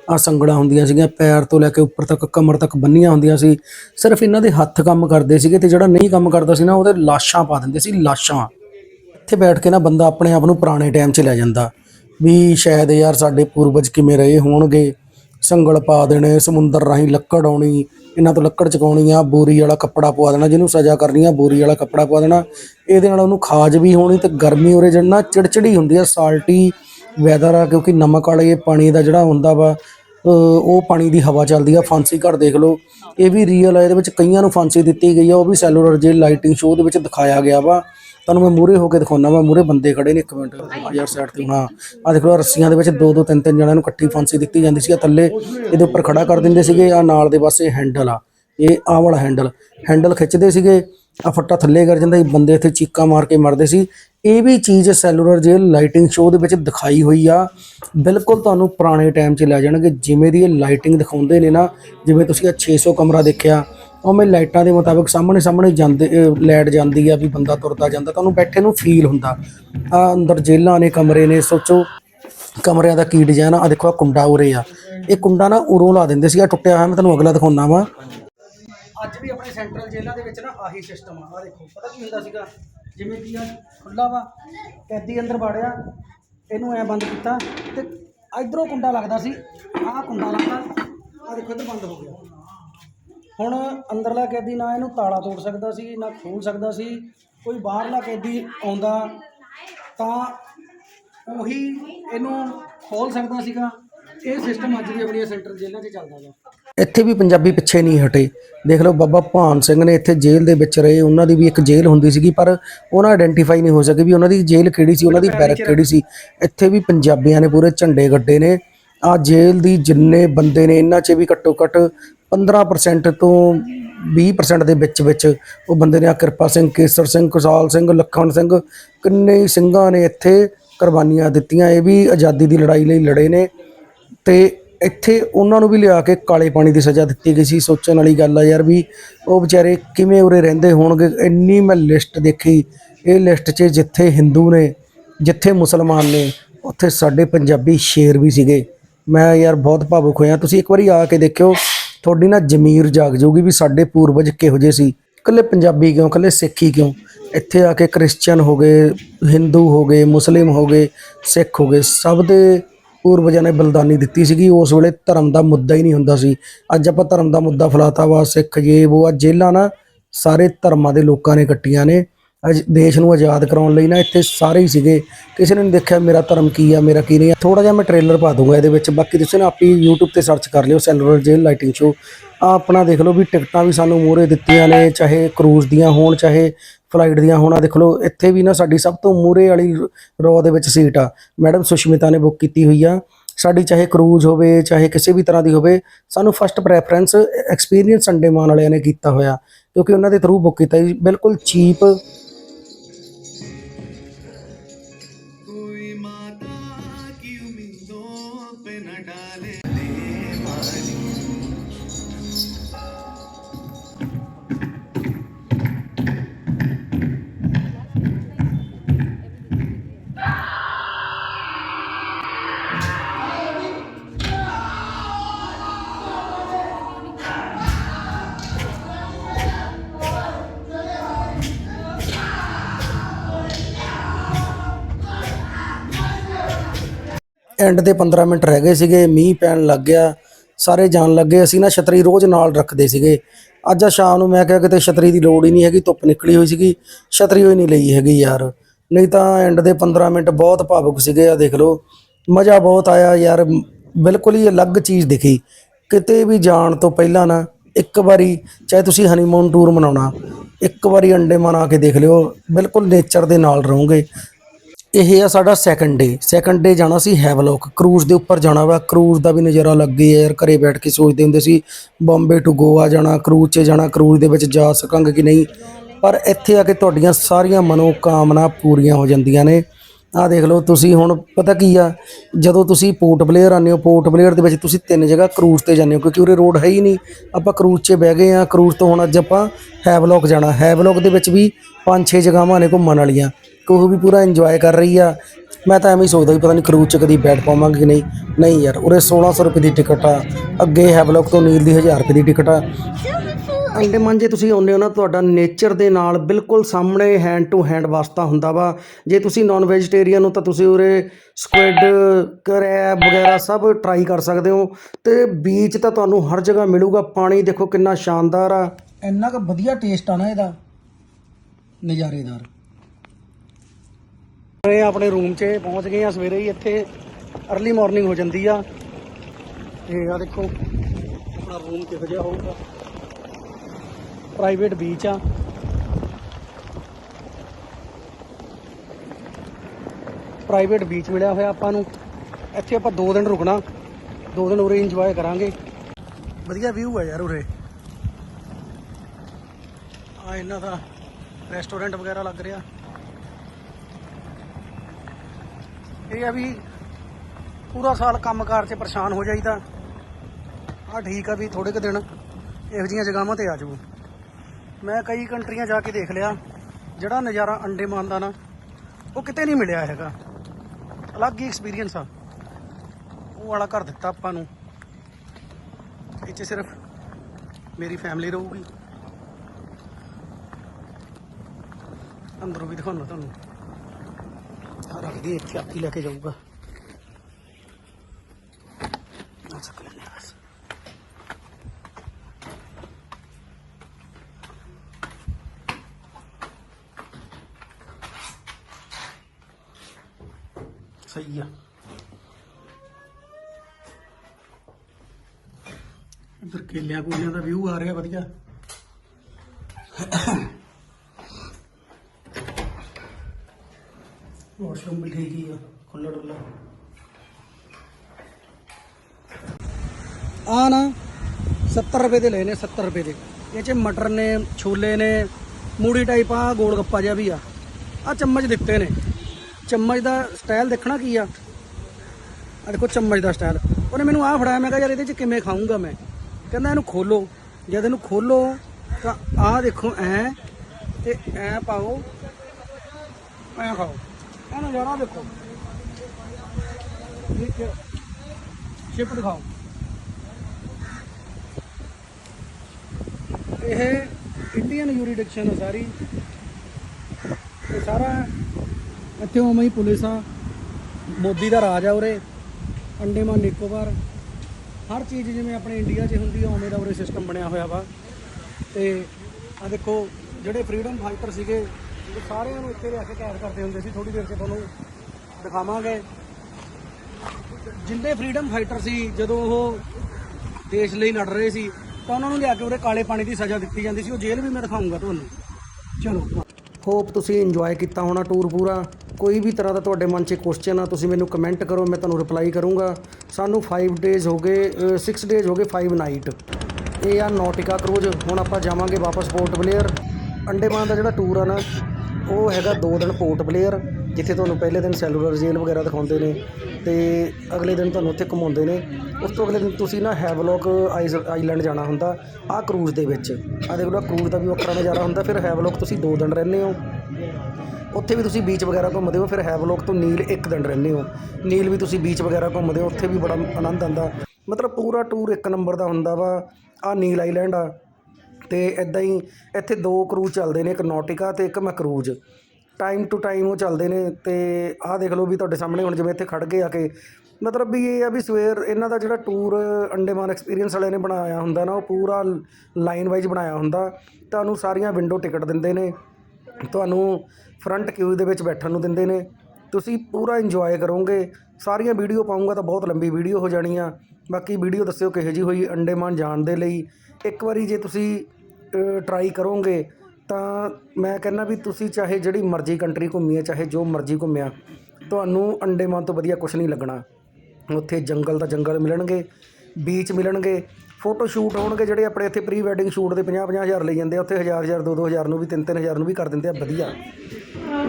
ਆ ਸੰਗੜਾ ਹੁੰਦੀਆਂ ਸੀਗੀਆਂ, ਪੈਰ ਤੋਂ ਲੈ ਕੇ ਉੱਪਰ ਤੱਕ, ਕਮਰ ਤੱਕ ਬੰਨੀਆਂ ਹੁੰਦੀਆਂ ਸੀ। ਸਿਰਫ ਇਹਨਾਂ ਦੇ ਹੱਥ ਕੰਮ ਕਰਦੇ ਸੀਗੇ ਤੇ ਜਿਹੜਾ ਨਹੀਂ ਕੰਮ ਕਰਦਾ ਸੀ ਨਾ, ਉਹਦੇ ਲਾਸ਼ਾਂ ਪਾ ਦਿੰਦੇ ਸੀ, ਲਾਸ਼ਾਂ। ਇੱਥੇ ਬੈਠ ਕੇ ਨਾ ਬੰਦਾ ਆਪਣੇ ਆਪ ਨੂੰ ਪੁਰਾਣੇ ਟਾਈਮ 'ਚ ਲੈ ਜਾਂਦਾ। ਵੀ ਸ਼ਾਇਦ ਯਾਰ ਸਾਡੇ ਪੂਰਵਜ ਕਿਵੇਂ ਰਹੇ ਹੋਣਗੇ। ਸੰਗਲ ਪਾ ਦੇਣੇ, ਸਮੁੰਦਰ ਰਾਹੀਂ ਲੱਕੜ ਆਉਣੀ, ਇਹਨਾਂ ਤੋਂ ਲੱਕੜ ਚਕਾਉਣੀ ਆ, ਬੋਰੀ ਵਾਲਾ ਕੱਪੜਾ ਪਵਾ ਦੇਣਾ, ਜਿਹਨੂੰ ਸਜ਼ਾ ਕਰਨੀ ਆ, ਬੋਰੀ ਵਾਲਾ ਕੱਪੜਾ ਪਵਾ ਦੇਣਾ। ਇਹਦੇ ਨਾਲ ਉਹਨੂੰ ਖਾਜ ਵੀ ਹੋਣੀ ਤੇ ਗਰਮੀ ਉਰੇ ਜੜਨਾ ਚਿੜਚਿੜੀ ਹੁੰਦੀ ਆ, ਸਾਲਟੀ ਵੈਦਰ ਆ, ਕਿਉਂਕਿ ਨਮਕ ਵਾਲੇ ਪਾਣੀ ਦਾ ਜਿਹੜਾ ਹੁੰਦਾ ਵਾ ਉਹ ਪਾਣੀ ਦੀ ਹਵਾ ਚੱਲਦੀ ਆ, ਫਾਂਸੀ ਘਰ ਦੇਖ ਲਓ। ਇਹ ਵੀ ਰੀਅਲ ਆ, ਇਹਦੇ ਵਿੱਚ ਕਈਆਂ ਨੂੰ ਫਾਂਸੀ ਦਿੱਤੀ ਗਈ ਆ, ਉਹ ਵੀ ਸੈਲੂਲਰ ਜੇ ਲਾਈਟਿੰਗ ਸ਼ੋਅ ਦੇ ਵਿੱਚ ਦਿਖਾਇਆ ਗਿਆ ਵਾ। ਤੁਹਾਨੂੰ ਮੈਂ ਮੂਰੇ ਹੋ ਕੇ ਦਿਖਾਉਣਾ ਮੈਂ ਮੂਰੇ ਬੰਦੇ ਖੜੇ ਨੇ ਇੱਕ ਮਿੰਟ ਯਾਰ ਸਾਈਡ ਤੇ ਹਾਂ ਆ ਦੇਖ ਲਓ ਰੱਸੀਆਂ ਦੇ ਵਿੱਚ ਦੋ ਦੋ, ਤਿੰਨ ਤਿੰਨ ਜਣਿਆਂ ਨੂੰ ਇਕੱਠੀ ਫਾਂਸੀ ਦਿੱਤੀ ਜਾਂਦੀ ਸੀ ਆ ਥੱਲੇ ਇਹਦੇ ਉੱਪਰ ਖੜਾ ਕਰ ਦਿੰਦੇ ਸੀਗੇ ਆ ਨਾਲ ਦੇ ਪਾਸੇ ਹੈਂਡਲ ਆ। ਇਹ ਆਹ ਵਾਲਾ ਹੈਂਡਲ ਹੈਂਡਲ ਖਿੱਚਦੇ ਸੀਗੇ ਆ ਫੱਟਾ ਥੱਲੇ ਕਰ ਜਾਂਦਾ ਸੀ, ਬੰਦੇ ਇੱਥੇ ਚੀਕਾਂ ਮਾਰ ਕੇ ਮਰਦੇ ਸੀ। ਇਹ ਵੀ ਚੀਜ਼ ਸੈਲੂਲਰ ਜੇਲ ਲਾਈਟਿੰਗ ਸ਼ੋਅ ਦੇ ਵਿੱਚ ਦਿਖਾਈ ਹੋਈ ਆ। ਬਿਲਕੁਲ ਤੁਹਾਨੂੰ ਪੁਰਾਣੇ ਟਾਈਮ 'ਚ ਲੈ ਜਾਣਗੇ, ਜਿਵੇਂ ਦੀ ਇਹ ਲਾਈਟਿੰਗ ਦਿਖਾਉਂਦੇ ਨੇ ਨਾ, ਜਿਵੇਂ ਤੁਸੀਂ ਆ 600 ਕਮਰਾ ਦੇਖਿਆ ਉਵੇਂ ਲਾਈਟਾਂ ਦੇ ਮੁਤਾਬਕ ਸਾਹਮਣੇ ਸਾਹਮਣੇ ਜਾਂਦੇ ਲਾਈਟ ਜਾਂਦੀ ਆ ਵੀ ਬੰਦਾ ਤੁਰਦਾ ਜਾਂਦਾ ਤੁਹਾਨੂੰ ਬੈਠੇ ਨੂੰ ਫੀਲ ਹੁੰਦਾ। ਆ ਅੰਦਰ ਜੇਲਾਂ ਨੇ, ਕਮਰੇ ਨੇ, ਸੋਚੋ। ਕਮਰਿਆਂ ਦਾ ਕੀ ਡਿਜ਼ਾਈਨ ਆ, ਆਹ ਦੇਖੋ ਆ ਕੁੰਡਾ ਉਰੇ ਆ। ਇਹ ਕੁੰਡਾ ਨਾ ਉਰੋਂ ਲਾ ਦਿੰਦੇ ਸੀ ਆ ਟੁੱਟਿਆ ਹੋਇਆ, ਮੈਂ ਤੁਹਾਨੂੰ ਅਗਲਾ ਦਿਖਾਉਣਾ ਵਾ। ਅੱਜ ਵੀ ਆਪਣੇ ਸੈਂਟਰਲ ਜੇਲ੍ਹਾਂ ਦੇ ਵਿੱਚ ਨਾ ਆਹੀ ਸਿਸਟਮ ਆ। ਆ ਦੇਖੋ, ਪਤਾ ਕੀ ਹੁੰਦਾ ਸੀਗਾ? ਜਿਵੇਂ ਕਿ ਆ ਖੁੱਲਾ ਵਾ, ਕੈਦੀ ਅੰਦਰ ਵੜਿਆ, ਇਹਨੂੰ ਐ ਬੰਦ ਕੀਤਾ ਤੇ ਇਧਰੋਂ ਕੁੰਡਾ ਲੱਗਦਾ ਸੀ, ਆਹ ਕੁੰਡਾ ਲੱਗਦਾ ਆ ਦੇਖੋ, ਇੱਧਰ ਬੰਦ ਹੋ ਗਿਆ। ਹੁਣ ਅੰਦਰਲਾ ਕੈਦੀ ਨਾ ਇਹਨੂੰ ਤਾਲਾ ਤੋੜ ਸਕਦਾ ਸੀ, ਨਾ ਖੋਲ ਸਕਦਾ ਸੀ, ਕੋਈ ਬਾਹਰਲਾ ਕੈਦੀ ਆਉਂਦਾ ਤਾਂ ਉਹੀ ਇਹਨੂੰ ਖੋਲ ਸਕਦਾ ਸੀਗਾ। ਇਹ ਸਿਸਟਮ ਅੱਜ ਵੀ ਆਪਣੀਆਂ ਸੈਂਟਰਲ ਜੇਲ੍ਹਾਂ 'ਚ ਚੱਲਦਾ ਵਾ ਇੱਥੇ ਵੀ ਪੰਜਾਬੀ ਪਿੱਛੇ ਨਹੀਂ ਹਟੇ। ਦੇਖ ਲਓ ਬਾਬਾ ਭਾਨ ਸਿੰਘ ਨੇ ਇੱਥੇ ਜੇਲ੍ਹ ਦੇ ਵਿੱਚ ਰਹੇ, ਉਹਨਾਂ ਦੀ ਵੀ ਇੱਕ ਜੇਲ੍ਹ ਹੁੰਦੀ ਸੀਗੀ, ਪਰ ਉਹਨਾਂ ਆਇਡੈਂਟੀਫਾਈ ਨਹੀਂ ਹੋ ਸਕੇ ਵੀ ਉਹਨਾਂ ਦੀ ਜੇਲ੍ਹ ਕਿਹੜੀ ਸੀ, ਉਹਨਾਂ ਦੀ ਬੈਰਕ ਕਿਹੜੀ ਸੀ। ਇੱਥੇ ਵੀ ਪੰਜਾਬੀਆਂ ਨੇ ਪੂਰੇ ਝੰਡੇ ਗੱਡੇ ਨੇ। ਆ ਜੇਲ੍ਹ ਦੀ ਜਿੰਨੇ ਬੰਦੇ ਨੇ, ਇਹਨਾਂ 'ਚ ਵੀ ਘੱਟੋ ਘੱਟ 15% ਤੋਂ 20% ਦੇ ਵਿੱਚ ਵਿੱਚ ਉਹ ਬੰਦੇ ਨੇ ਆ ਕਿਰਪਾ ਸਿੰਘ, ਕੇਸਰ ਸਿੰਘ ਕੁਸਾਲ ਸਿੰਘ, ਲਖਣ ਸਿੰਘ ਕਿੰਨੇ ਹੀ ਸਿੰਘਾਂ ਨੇ ਇੱਥੇ ਕੁਰਬਾਨੀਆਂ ਦਿੱਤੀਆਂ। ਇਹ ਵੀ ਆਜ਼ਾਦੀ ਦੀ ਲੜਾਈ ਲਈ ਲੜੇ ਨੇ ਤੇ ਇੱਥੇ ਉਹਨਾਂ ਨੂੰ ਵੀ ਲਿਆ ਕੇ ਕਾਲੇ ਪਾਣੀ ਦੀ ਸਜ਼ਾ ਦਿੱਤੀ ਗਈ ਸੀ। ਸੋਚਣ ਵਾਲੀ ਗੱਲ ਆ ਯਾਰ ਵੀ ਉਹ ਵਿਚਾਰੇ ਕਿਵੇਂ ਉਰੇ ਰਹਿੰਦੇ ਹੋਣਗੇ। ਇੰਨੀ ਮੈਂ ਲਿਸਟ ਦੇਖੀ, ਇਹ ਲਿਸਟ 'ਚ ਜਿੱਥੇ ਹਿੰਦੂ ਨੇ, ਜਿੱਥੇ ਮੁਸਲਮਾਨ ਨੇ, ਉੱਥੇ ਸਾਡੇ ਪੰਜਾਬੀ ਸ਼ੇਰ ਵੀ ਸੀਗੇ। ਮੈਂ ਯਾਰ ਬਹੁਤ ਭਾਵੁਕ ਹੋਇਆ। ਤੁਸੀਂ ਇੱਕ ਵਾਰੀ ਆ ਕੇ ਦੇਖਿਓ। ਤੁਹਾਡੀ ਨਾ ਜ਼ਮੀਰ ਜਾਗ ਜਾਊਗੀ ਵੀ ਸਾਡੇ ਪੂਰਵਜ ਕਿਹੋ ਜਿਹੇ ਸੀ। ਇਕੱਲੇ ਪੰਜਾਬੀ ਕਿਉਂ, ਇਕੱਲੇ ਸਿੱਖੀ ਕਿਉਂ? ਇੱਥੇ ਆ ਕੇ ਕ੍ਰਿਸਚੀਅਨ ਹੋ ਗਏ, ਹਿੰਦੂ ਹੋ ਗਏ, ਮੁਸਲਿਮ ਹੋ ਗਏ, ਸਿੱਖ ਹੋ ਗਏ, ਸਭ ਦੇ ਪੂਰਵਜਾਂ ਨੇ ਬਲਿਦਾਨੀ ਦਿੱਤੀ ਸੀਗੀ। ਉਸ ਵੇਲੇ ਧਰਮ ਦਾ ਮੁੱਦਾ ਹੀ ਨਹੀਂ ਹੁੰਦਾ ਸੀ। ਅੱਜ ਆਪਾਂ ਧਰਮ ਦਾ ਮੁੱਦਾ ਫਲਾਤਾ ਵਾ, ਸਿੱਖ ਜੇ ਉਹ ਆ ਜੇਲਾਂ ਨਾ ਸਾਰੇ ਧਰਮਾਂ ਦੇ ਲੋਕਾਂ ਨੇ ਕੱਟੀਆਂ ਨੇ। ਅਜ ਦੇਸ਼ ਨੂੰ ਆਜ਼ਾਦ ਕਰਾਉਣ ਲਈ ਨਾ ਇੱਥੇ ਸਾਰੇ ਹੀ ਸੀਗੇ। ਕਿਸੇ ਨੇ ਨਹੀਂ ਦੇਖਿਆ ਮੇਰਾ ਧਰਮ ਕੀ ਆ, ਮੇਰਾ ਕੀ ਨਹੀਂ ਆ। ਥੋੜਾ ਜਿਹਾ ਮੈਂ ਟ੍ਰੇਲਰ ਪਾ ਦੂੰਗਾ ਇਹਦੇ ਵਿੱਚ। ਬਾਕੀ ਤੁਸੀਂ ਨਾ ਆਪੀ YouTube ਤੇ ਸਰਚ ਕਰ ਲਿਓ ਸੈਲੂਲਰ ਜੇਲ ਲਾਈਟਿੰਗ ਸ਼ੋ ਆ ਆਪਣਾ ਦੇਖ ਲਓ ਵੀ ਟਿਕਟਾਂ ਵੀ ਸਾਨੂੰ ਮੂਹਰੇ ਦਿੱਤੀਆਂ ਨੇ, ਚਾਹੇ ਕਰੂਜ਼ ਦੀਆਂ ਹੋਣ, ਚਾਹੇ ਫਲਾਈਟ ਦੀਆਂ ਹੋਣਾ। ਦੇਖ ਲਓ, ਇੱਥੇ ਵੀ ਨਾ ਸਾਡੀ ਸਭ ਤੋਂ ਮੂਹਰੇ ਵਾਲੀ ਰੋ ਦੇ ਵਿੱਚ ਸੀਟ ਆ। ਮੈਡਮ ਸੁਸ਼ਮਿਤਾ ਨੇ ਬੁੱਕ ਕੀਤੀ ਹੋਈ ਆ। ਸਾਡੀ ਚਾਹੇ ਕਰੂਜ਼ ਹੋਵੇ, ਚਾਹੇ ਕਿਸੇ ਵੀ ਤਰ੍ਹਾਂ ਦੀ ਹੋਵੇ, ਸਾਨੂੰ first preference experience Sunday Maan ਵਾਲਿਆਂ ਨੇ ਕੀਤਾ ਹੋਇਆ। ਕਿਉਂਕਿ ਉਹਨਾਂ ਦੇ ਥਰੂ ਬੁੱਕ ਕੀਤਾ ਜੀ। ਬਿਲਕੁਲ ਚੀਪ ਐਂਡ ਦੇ 15 ਮਿੰਟ ਰਹਿ ਗਏ ਸੀਗੇ, ਮੀਂਹ ਪੈਣ ਲੱਗ ਗਿਆ, ਸਾਰੇ ਜਾਣ ਲੱਗੇ ਅਸੀਂ ਨਾ ਛਤਰੀ ਰੋਜ਼ ਨਾਲ ਰੱਖਦੇ ਸੀਗੇ। ਅੱਜ ਆ ਸ਼ਾਮ ਨੂੰ ਮੈਂ ਕਿਹਾ ਕਿਤੇ ਛਤਰੀ ਦੀ ਲੋੜ ਹੀ ਨਹੀਂ ਹੈਗੀ, ਧੁੱਪ ਨਿਕਲੀ ਹੋਈ ਸੀਗੀ, ਛਤਰੀ ਹੋਈ ਨਹੀਂ ਲਈ ਹੈਗੀ ਯਾਰ। ਨਹੀਂ ਤਾਂ ਐਂਡ ਦੇ 15 ਮਿੰਟ ਬਹੁਤ ਭਾਵੁਕ ਸੀਗੇ ਆ ਦੇਖ ਲਓ। ਮਜ਼ਾ ਬਹੁਤ ਆਇਆ ਯਾਰ, ਬਿਲਕੁਲ ਹੀ ਅਲੱਗ ਚੀਜ਼ ਦਿਖੀ। ਕਿਤੇ ਵੀ ਜਾਣ ਤੋਂ ਪਹਿਲਾਂ ਨਾ, ਇੱਕ ਵਾਰੀ ਚਾਹੇ ਤੁਸੀਂ ਹਨੀਮੂਨ ਟੂਰ ਮਨਾਉਣਾ, ਇੱਕ ਵਾਰੀ ਅੰਡੇ ਮਨਾ ਕੇ ਦੇਖ ਲਿਓ, ਬਿਲਕੁਲ ਨੇਚਰ ਦੇ ਨਾਲ ਰਹੋਗੇ। ਇਹ ਆ ਸਾਡਾ ਸੈਕੰਡ ਡੇ ਸੈਕੰਡ ਡੇ ਜਾਣਾ ਸੀ ਹੈਵਲੋਕ ਕਰੂਜ਼ ਦੇ ਉੱਪਰ ਜਾਣਾ ਵਾ। ਕਰੂਜ਼ ਦਾ ਵੀ ਨਜ਼ਾਰਾ ਲੱਗੇ ਯਾਰ। ਘਰੇ ਬੈਠ ਕੇ ਸੋਚਦੇ ਹੁੰਦੇ ਸੀ ਬੰਬੇ ਟੂ ਗੋਆ ਜਾਣਾ ਕਰੂਜ਼ 'ਚ ਜਾਣਾ ਕਰੂਜ਼ ਦੇ ਵਿੱਚ ਜਾ ਸਕਾਂਗੇ ਕਿ ਨਹੀਂ? ਪਰ ਇੱਥੇ ਆ ਕੇ ਤੁਹਾਡੀਆਂ ਸਾਰੀਆਂ ਮਨੋ ਕਾਮਨਾ ਪੂਰੀਆਂ ਹੋ ਜਾਂਦੀਆਂ ਨੇ। ਆਹ ਦੇਖ ਲਓ, ਤੁਸੀਂ ਹੁਣ ਪਤਾ ਕੀ ਆ? ਜਦੋਂ ਤੁਸੀਂ ਪੋਰਟ ਬਲੇਅਰ ਆਉਂਦੇ ਹੋ ਪੋਰਟ ਬਲੇਅਰ ਦੇ ਵਿੱਚ ਤੁਸੀਂ ਤਿੰਨ ਜਗ੍ਹਾ ਕਰੂਜ਼ ਤੇ ਜਾਂਦੇ ਹੋ, ਕਿਉਂਕਿ ਉਰੇ ਰੋਡ ਹੈ ਹੀ ਨਹੀਂ। ਆਪਾਂ ਕਰੂਜ਼ 'ਚ ਬਹਿ ਗਏ ਆ। ਕਰੂਜ਼ ਤੋਂ ਹੁਣ ਅੱਜ ਆਪਾਂ ਹੈਵਲੋਕ ਜਾਣਾ। ਹੈਵਲੋਕ ਦੇ ਵਿੱਚ ਵੀ ਪੰਜ ਛੇ ਜਗ੍ਹਾਵਾਂ ਨੇ ਘੁੰਮਣ ਵਾਲੀਆਂ। ਕਿ ਉਹ ਵੀ ਪੂਰਾ ਇੰਜੋਏ ਕਰ ਰਹੀ ਆ। ਮੈਂ ਤਾਂ ਐਵੇਂ ਹੀ ਸੋਚਦਾ ਵੀ ਪਤਾ ਨਹੀਂ ਕਰੂਜ਼ 'ਚ ਕਦੀ ਬੈਠ ਪਾਵਾਂਗੇ ਕਿ ਨਹੀਂ। ਨਹੀਂ ਯਾਰ, ਉਰੇ 1600 ਰੁਪਏ ਦੀ ਟਿਕਟ ਆ। ਅੱਗੇ ਹੈਵਲੌਕ ਤੋਂ ਨੀਲ ਦੀ 1000 ਰੁਪਏ ਦੀ ਟਿਕਟ ਆ। ਅੰਡੇਮਾਨ ਜੇ ਤੁਸੀਂ ਆਉਂਦੇ ਹੋ ਨਾ, ਤੁਹਾਡਾ ਨੇਚਰ ਦੇ ਨਾਲ ਬਿਲਕੁਲ ਸਾਹਮਣੇ ਹੈਂਡ ਟੂ ਹੈਂਡ ਵਾਸਤਾ ਹੁੰਦਾ ਵਾ। ਜੇ ਤੁਸੀਂ ਨਾਨ ਵੈਜੀਟੇਰੀਅਨ ਹੋ ਤਾਂ ਤੁਸੀਂ ਉਰੇ ਸਕੁਇਡ ਕਰੈਬ ਵਗੈਰਾ ਸਭ ਟਰਾਈ ਕਰ ਸਕਦੇ ਹੋ। ਤੇ ਬੀਚ ਤਾਂ ਤੁਹਾਨੂੰ ਹਰ ਜਗ੍ਹਾ ਮਿਲੂਗਾ। ਪਾਣੀ ਦੇਖੋ ਕਿੰਨਾ ਸ਼ਾਨਦਾਰ ਆ। ਇੰਨਾ ਕੁ ਵਧੀਆ ਟੇਸਟ ਆ ਨਾ ਇਹਦਾ। ਨਜ਼ਾਰੇਦਾਰ। ਇਹ ਆਪਣੇ ਰੂਮ 'ਚ, ਪਹੁੰਚ ਗਏ ਆ ਸਵੇਰੇ ਹੀ ਇੱਥੇ अर्ਲੀ ਮਾਰਨਿੰਗ ਹੋ ਜਾਂਦੀ ਆ। ਤੇ ਆ ਦੇਖੋ, ਆਪਣਾ ਰੂਮ ਕਿਹੋ ਜਿਹਾ ਹੋਊਗਾ। ਪ੍ਰਾਈਵੇਟ ਬੀਚ ਆ। ਪ੍ਰਾਈਵੇਟ ਬੀਚ ਮਿਲਿਆ ਹੋਇਆ ਆਪਾਂ ਨੂੰ। ਇੱਥੇ ਆਪਾਂ 2 ਦਿਨ ਰੁਕਣਾ 2 ਦਿਨ ਉਰੇ ਇੰਜੋਏ ਕਰਾਂਗੇ। ਵਧੀਆ ਵਿਊ ਹੈ ਯਾਰ ਉਰੇ। ਆ ਇਹਨਾਂ ਦਾ ਰੈਸਟੋਰੈਂਟ ਵਗੈਰਾ ਲੱਗ ਰਿਹਾ। ਇਹ ਆ ਵੀ ਪੂਰਾ ਸਾਲ ਕੰਮਕਾਰ 'ਚ ਪਰੇਸ਼ਾਨ ਹੋ ਜਾਈਦਾ। ਆ ਠੀਕ ਆ ਵੀ ਥੋੜੇ ਕੁ ਦਿਨ ਇਹੋ ਜਿਹੀਆਂ ਜਗ੍ਹਾਵਾਂ ਤੇ ਆ ਜਾਊ। ਮੈਂ ਕਈ ਕੰਟਰੀਆਂ ਜਾ ਕੇ ਦੇਖ ਲਿਆ, ਜਿਹੜਾ ਨਜ਼ਾਰਾ ਅੰਡੇਮਾਨ ਦਾ ਨਾ, ਉਹ ਕਿਤੇ ਨਹੀਂ ਮਿਲਿਆ ਹੈਗਾ। ਅਲੱਗ ਹੀ ਐਕਸਪੀਰੀਅੰਸ ਆ। ਉਹ ਵਾਲਾ ਘਰ ਦਿੱਤਾ ਆਪਾਂ ਨੂੰ। ਇੱਥੇ ਸਿਰਫ ਮੇਰੀ ਫੈਮਿਲੀ ਰਹੂਗੀ। ਅੰਦਰੋਂ ਵੀ ਦਿਖਾਉਣਾ ਤੁਹਾਨੂੰ। ਰੱਖਦੀ ਇੱਥੇ ਆਪੀ ਲੈ ਕੇ ਜਾਊਗਾ ਆ ਚੱਕ ਲੈਂਦੇ ਬਸ ਸਹੀ ਆ ਇੱਧਰ ਕੇਲਿਆਂ ਕੂਲਿਆਂ ਦਾ ਵਿਊ ਆ ਰਿਹਾ ਵਧੀਆ ਵਾਸ਼ਰੂਮ ਵੀ ਠੀਕ ਹੀ ਆ, ਖੁੱਲ੍ਹਾ ਡੁੱਲਾ ਆ ਨਾ 70 ਰੁਪਏ ਦੇ ਲਏ ਨੇ 70 ਰੁਪਏ ਦੇ। ਇਹ ਚ ਮਟਰ ਨੇ, ਛੋਲੇ ਨੇ, ਮੂੜੀ ਟਾਈਪ ਆ, ਗੋਲ ਗੱਪਾ ਜਿਹਾ ਵੀ ਆ। ਆ ਚਮਚ ਦਿੱਤੇ ਨੇ। ਚਮਚ ਦਾ ਸਟਾਈਲ ਦੇਖਣਾ ਕੀ ਆ? ਆ ਦੇਖੋ ਚਮਚ ਦਾ ਸਟਾਈਲ ਉਹਨੇ ਮੈਨੂੰ ਆ ਫੜਾਇਆ, ਮੈਂ ਕਿਹਾ ਯਾਰ ਇਹਦੇ ਚ ਕਿਵੇਂ ਖਾਊਂਗਾ ਮੈਂ? ਕਹਿੰਦਾ ਇਹਨੂੰ ਖੋਲੋ। ਜਦ ਇਹਨੂੰ ਖੋਲੋ, ਤਾਂ ਆ ਦੇਖੋ ਐ, ਤੇ ਐ ਪਾਓ, ਐ ਖਾਓ। ਇਹ ਨਜ਼ਾਰਾ ਦੇਖੋ। ਇਹ ਸ਼ਿਪ ਦਿਖਾਓ। ਇਹ ਇੰਡੀਅਨ ਯੂਰੀਡਿਕਸ਼ਨ ਹੈ ਸਾਰੀ। ਇਹ ਸਾਰਾ ਇੱਥੇ ਉਵੇਂ ਹੀ ਪੁਲਿਸ ਆ। ਮੋਦੀ ਦਾ ਰਾਜ ਆ ਉਰੇ। ਅੰਡੇਮਾਨ ਨਿਕੋਬਾਰ। ਹਰ ਚੀਜ਼ ਜਿਵੇਂ ਆਪਣੇ ਇੰਡੀਆ 'ਚ ਹੁੰਦੀ ਆ, ਉਵੇਂ ਦਾ ਉਰੇ ਸਿਸਟਮ ਬਣਿਆ ਹੋਇਆ ਵਾ। ਤੇ ਆ ਦੇਖੋ, ਜਿਹੜੇ ਫਰੀडम ਫਾਈਟਰ ਸੀਗੇ ਉਹ ਸਾਰਿਆਂ ਨੂੰ ਇੱਥੇ ਲਿਆ ਕੇ ਕੈਦ ਕਰਦੇ ਹੁੰਦੇ ਸੀ ਥੋੜੀ ਦੇਰ 'ਚ ਤੁਹਾਨੂੰ ਦਿਖਾਵਾਂਗੇ। ਜਿੰਨੇ ਫਰੀडम ਫਾਈਟਰ ਸੀ, ਜਦੋਂ ਉਹ ਦੇਸ਼ ਲਈ ਲੜ ਰਹੇ ਸੀ, ਤਾਂ ਉਹਨਾਂ ਨੂੰ ਲਿਆ ਕੇ ਉਹਦੇ ਕਾਲੇ ਪਾਣੀ ਦੀ ਸਜ਼ਾ ਦਿੱਤੀ ਜਾਂਦੀ ਸੀ। ਉਹ ਜੇਲ੍ਹ ਵੀ ਮੈਂ ਦਿਖਾਊਂਗਾ ਤੁਹਾਨੂੰ। ਚਲੋ। ਹੋਪ ਤੁਸੀਂ ਇੰਜੋਏ ਕੀਤਾ ਹੋਣਾ ਟੂਰ ਪੂਰਾ। ਕੋਈ ਵੀ ਤਰ੍ਹਾਂ ਦਾ ਤੁਹਾਡੇ ਮਨ 'ਚ ਕੁਐਸਚਨ ਆ, ਤੁਸੀਂ ਮੈਨੂੰ ਕਮੈਂਟ ਕਰੋ, ਮੈਂ ਤੁਹਾਨੂੰ ਰਿਪਲਾਈ ਕਰੂੰਗਾ। ਸਾਨੂੰ 5 ਡੇਜ਼ ਹੋ ਗਏ 6 ਡੇਜ਼ ਹੋ ਗਏ 5 ਨਾਈਟ ਇਹ ਆ ਨੌਟਿਕਾ ਕਰੂਜ਼। ਹੁਣ ਆਪਾਂ ਜਾਵਾਂਗੇ ਵਾਪਸ ਪੋਰਟ ਬਲੇਅਰ ਅੰਡੇਮਾਨ ਦਾ ਜਿਹੜਾ ਟੂਰ ਆ ਨਾ ਉਹ ਹੈਗਾ ਦੋ ਦਿਨ ਪੋਰਟ ਬਲੇਅਰ ਜਿੱਥੇ ਤੁਹਾਨੂੰ ਪਹਿਲੇ ਦਿਨ ਸੈਲੂਲਰ ਜੇਲ ਵਗੈਰਾ ਦਿਖਾਉਂਦੇ ਨੇ ਤੇ ਅਗਲੇ ਦਿਨ ਤੁਹਾਨੂੰ ਉੱਥੇ ਘੁਮਾਉਂਦੇ ਨੇ। ਉਸ ਤੋਂ ਅਗਲੇ ਦਿਨ ਤੁਸੀਂ ਨਾ ਹੈਵਲੌਕ ਆਈਸ ਆਈਲੈਂਡ ਜਾਣਾ ਹੁੰਦਾ, ਆਹ ਕਰੂਜ਼ ਦੇ ਵਿੱਚ। ਆਹ ਦੇਖ ਲਓ ਕਰੂਜ਼ ਦਾ ਵੀ ਵੱਖਰਾ ਨਜ਼ਾਰਾ ਹੁੰਦਾ, ਫਿਰ ਹੈਵਲੌਕ ਤੁਸੀਂ ਦੋ ਦਿਨ ਰਹਿੰਦੇ ਹੋ। ਉੱਥੇ ਵੀ ਤੁਸੀਂ ਬੀਚ ਵਗੈਰਾ ਘੁੰਮਦੇ ਹੋ, ਫਿਰ ਹੈਵਲੌਕ ਤੋਂ ਨੀਲ ਇੱਕ ਦਿਨ ਰਹਿੰਦੇ ਹੋ। ਨੀਲ ਵੀ ਤੁਸੀਂ ਬੀਚ ਵਗੈਰਾ ਘੁੰਮਦੇ ਹੋ, ਉੱਥੇ ਵੀ ਬੜਾ ਆਨੰਦ ਆਉਂਦਾ। ਮਤਲਬ ਪੂਰਾ ਟੂਰ ਇੱਕ ਨੰਬਰ ਦਾ ਹੁੰਦਾ ਵਾ। ਆ ਨੀਲ ਆਈਲੈਂਡ ਆ ਤੇ ਇਦਾਂ ਹੀ ਇੱਥੇ ਦੋ ਕਰੂਜ਼ ਚੱਲਦੇ ਨੇ, ਇੱਕ ਨੌਟਿਕਾ ਤੇ ਇੱਕ ਮਕਰੂਜ ਟਾਈਮ ਟੂ ਟਾਈਮ ਉਹ ਚੱਲਦੇ ਨੇ ਤੇ ਆਹ ਦੇਖ ਲਓ ਵੀ ਤੁਹਾਡੇ ਸਾਹਮਣੇ ਹੁਣ ਜਿਵੇਂ ਇੱਥੇ ਖੜ ਗਏ ਆ ਕੇ। ਮਤਲਬ ਵੀ ਇਹ ਆ ਵੀ ਸਵੇਰ ਇਹਨਾਂ ਦਾ ਜਿਹੜਾ ਟੂਰ ਅੰਡੇਮਾਨ ਐਕਸਪੀਰੀਅੰਸ ਵਾਲਿਆਂ ਨੇ ਬਣਾਇਆ ਹੁੰਦਾ ਨਾ, ਉਹ ਪੂਰਾ ਲਾਈਨ ਵਾਈਜ਼ ਬਣਾਇਆ ਹੁੰਦਾ। ਤੁਹਾਨੂੰ ਸਾਰੀਆਂ ਵਿੰਡੋ ਟਿਕਟ ਦਿੰਦੇ ਨੇ, ਤੁਹਾਨੂੰ ਫਰੰਟ ਕਿਊ ਦੇ ਵਿੱਚ ਬੈਠਣ ਨੂੰ ਦਿੰਦੇ ਨੇ। ਤੁਸੀਂ ਪੂਰਾ ਇੰਜੋਏ ਕਰੋਗੇ। ਸਾਰੀਆਂ ਵੀਡੀਓ ਪਾਉਂਗਾ ਤਾਂ ਬਹੁਤ ਲੰਬੀ ਵੀਡੀਓ ਹੋ ਜਾਣੀ ਆ ਬਾਕੀ ਵੀਡੀਓ ਦੱਸਿਓ ਕਿਹੋ ਜੀ ਹੋਈ ਅੰਡੇਮਾਨ ਜਾਣ ਦੇ ਲਈ। ਇੱਕ ਵਾਰੀ ਜੇ ਤੁਸੀਂ ਟਰਾਈ ਕਰੋਗੇ, ਤਾਂ ਮੈਂ ਕਹਿੰਦਾ ਵੀ ਤੁਸੀਂ ਚਾਹੇ ਜਿਹੜੀ ਮਰਜ਼ੀ ਕੰਟਰੀ ਘੁੰਮੀਏ, ਚਾਹੇ ਜੋ ਮਰਜ਼ੀ ਘੁੰਮਿਆ, ਤੁਹਾਨੂੰ ਅੰਡੇਮਾਨ ਤੋਂ ਵਧੀਆ ਕੁਝ ਨਹੀਂ ਲੱਗਣਾ। ਉੱਥੇ ਜੰਗਲ ਦਾ ਜੰਗਲ ਮਿਲਣਗੇ ਬੀਚ ਮਿਲਣਗੇ ਫੋਟੋ ਸ਼ੂਟ ਹੋਣਗੇ ਜਿਹੜੇ ਆਪਣੇ ਇੱਥੇ ਪ੍ਰੀ ਵੈਡਿੰਗ ਸ਼ੂਟ ਦੇ 50 50 ਹਜ਼ਾਰ ਲਈ ਜਾਂਦੇ ਆ, ਉੱਥੇ ਹਜ਼ਾਰ ਹਜ਼ਾਰ ਦੋ ਦੋ ਹਜ਼ਾਰ ਨੂੰ ਵੀ ਤਿੰਨ ਤਿੰਨ ਹਜ਼ਾਰ ਨੂੰ ਵੀ ਕਰ ਦਿੰਦੇ ਆ, ਵਧੀਆ।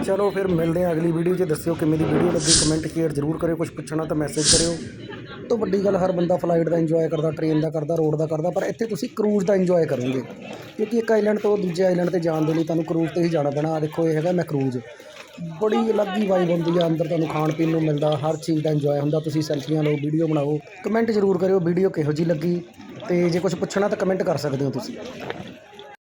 ਚਲੋ ਫਿਰ ਮਿਲਦੇ ਆ ਅਗਲੀ ਵੀਡੀਓ 'ਚ, ਦੱਸਿਓ ਕਿਵੇਂ ਦੀ ਵੀਡੀਓ ਲੱਗੀ ਕਮੈਂਟ ਸ਼ੇਅਰ ਜ਼ਰੂਰ ਕਰਿਓ ਕੁਝ ਪੁੱਛਣਾ ਤਾਂ ਮੈਸੇਜ ਕਰਿਓ। ਤੋਂ ਵੱਡੀ ਗੱਲ ਹਰ ਬੰਦਾ ਫਲਾਈਟ ਦਾ ਇੰਜੋਏ ਕਰਦਾ ਟ੍ਰੇਨ ਦਾ ਕਰਦਾ ਰੋਡ ਦਾ ਕਰਦਾ, ਪਰ ਇੱਥੇ ਤੁਸੀਂ ਕਰੂਜ਼ ਦਾ ਇੰਜੋਏ ਕਰੋਗੇ। ਕਿਉਂਕਿ ਇੱਕ ਆਈਲੈਂਡ ਤੋਂ ਦੂਜੇ ਆਈਲੈਂਡ ਤੇ ਜਾਣ ਦੇ ਲਈ ਤੁਹਾਨੂੰ ਕਰੂਜ਼ ਤੇ ਹੀ ਜਾਣਾ ਪੈਣਾ। ਆ ਦੇਖੋ, ਇਹ ਹੈਗਾ ਮੈਂ ਕਰੂਜ਼ ਬੜੀ ਅਲੱਗ ਹੀ ਵਾਈਬ ਹੁੰਦੀ ਆ, ਅੰਦਰ ਤੁਹਾਨੂੰ ਖਾਣ ਪੀਣ ਨੂੰ ਮਿਲਦਾ, ਹਰ ਚੀਜ਼ ਦਾ ਇੰਜੋਏ ਹੁੰਦਾ। ਤੁਸੀਂ ਸੈਲਫੀਆਂ ਲਓ ਵੀਡੀਓ ਬਣਾਓ। ਕਮੈਂਟ ਜ਼ਰੂਰ ਕਰਿਓ ਵੀਡੀਓ ਕਿਹੋ ਜੀ ਲੱਗੀ? ਤੇ ਜੇ ਕੁਝ ਪੁੱਛਣਾ ਤਾਂ ਕਮੈਂਟ ਕਰ ਸਕਦੇ ਹੋ ਤੁਸੀਂ।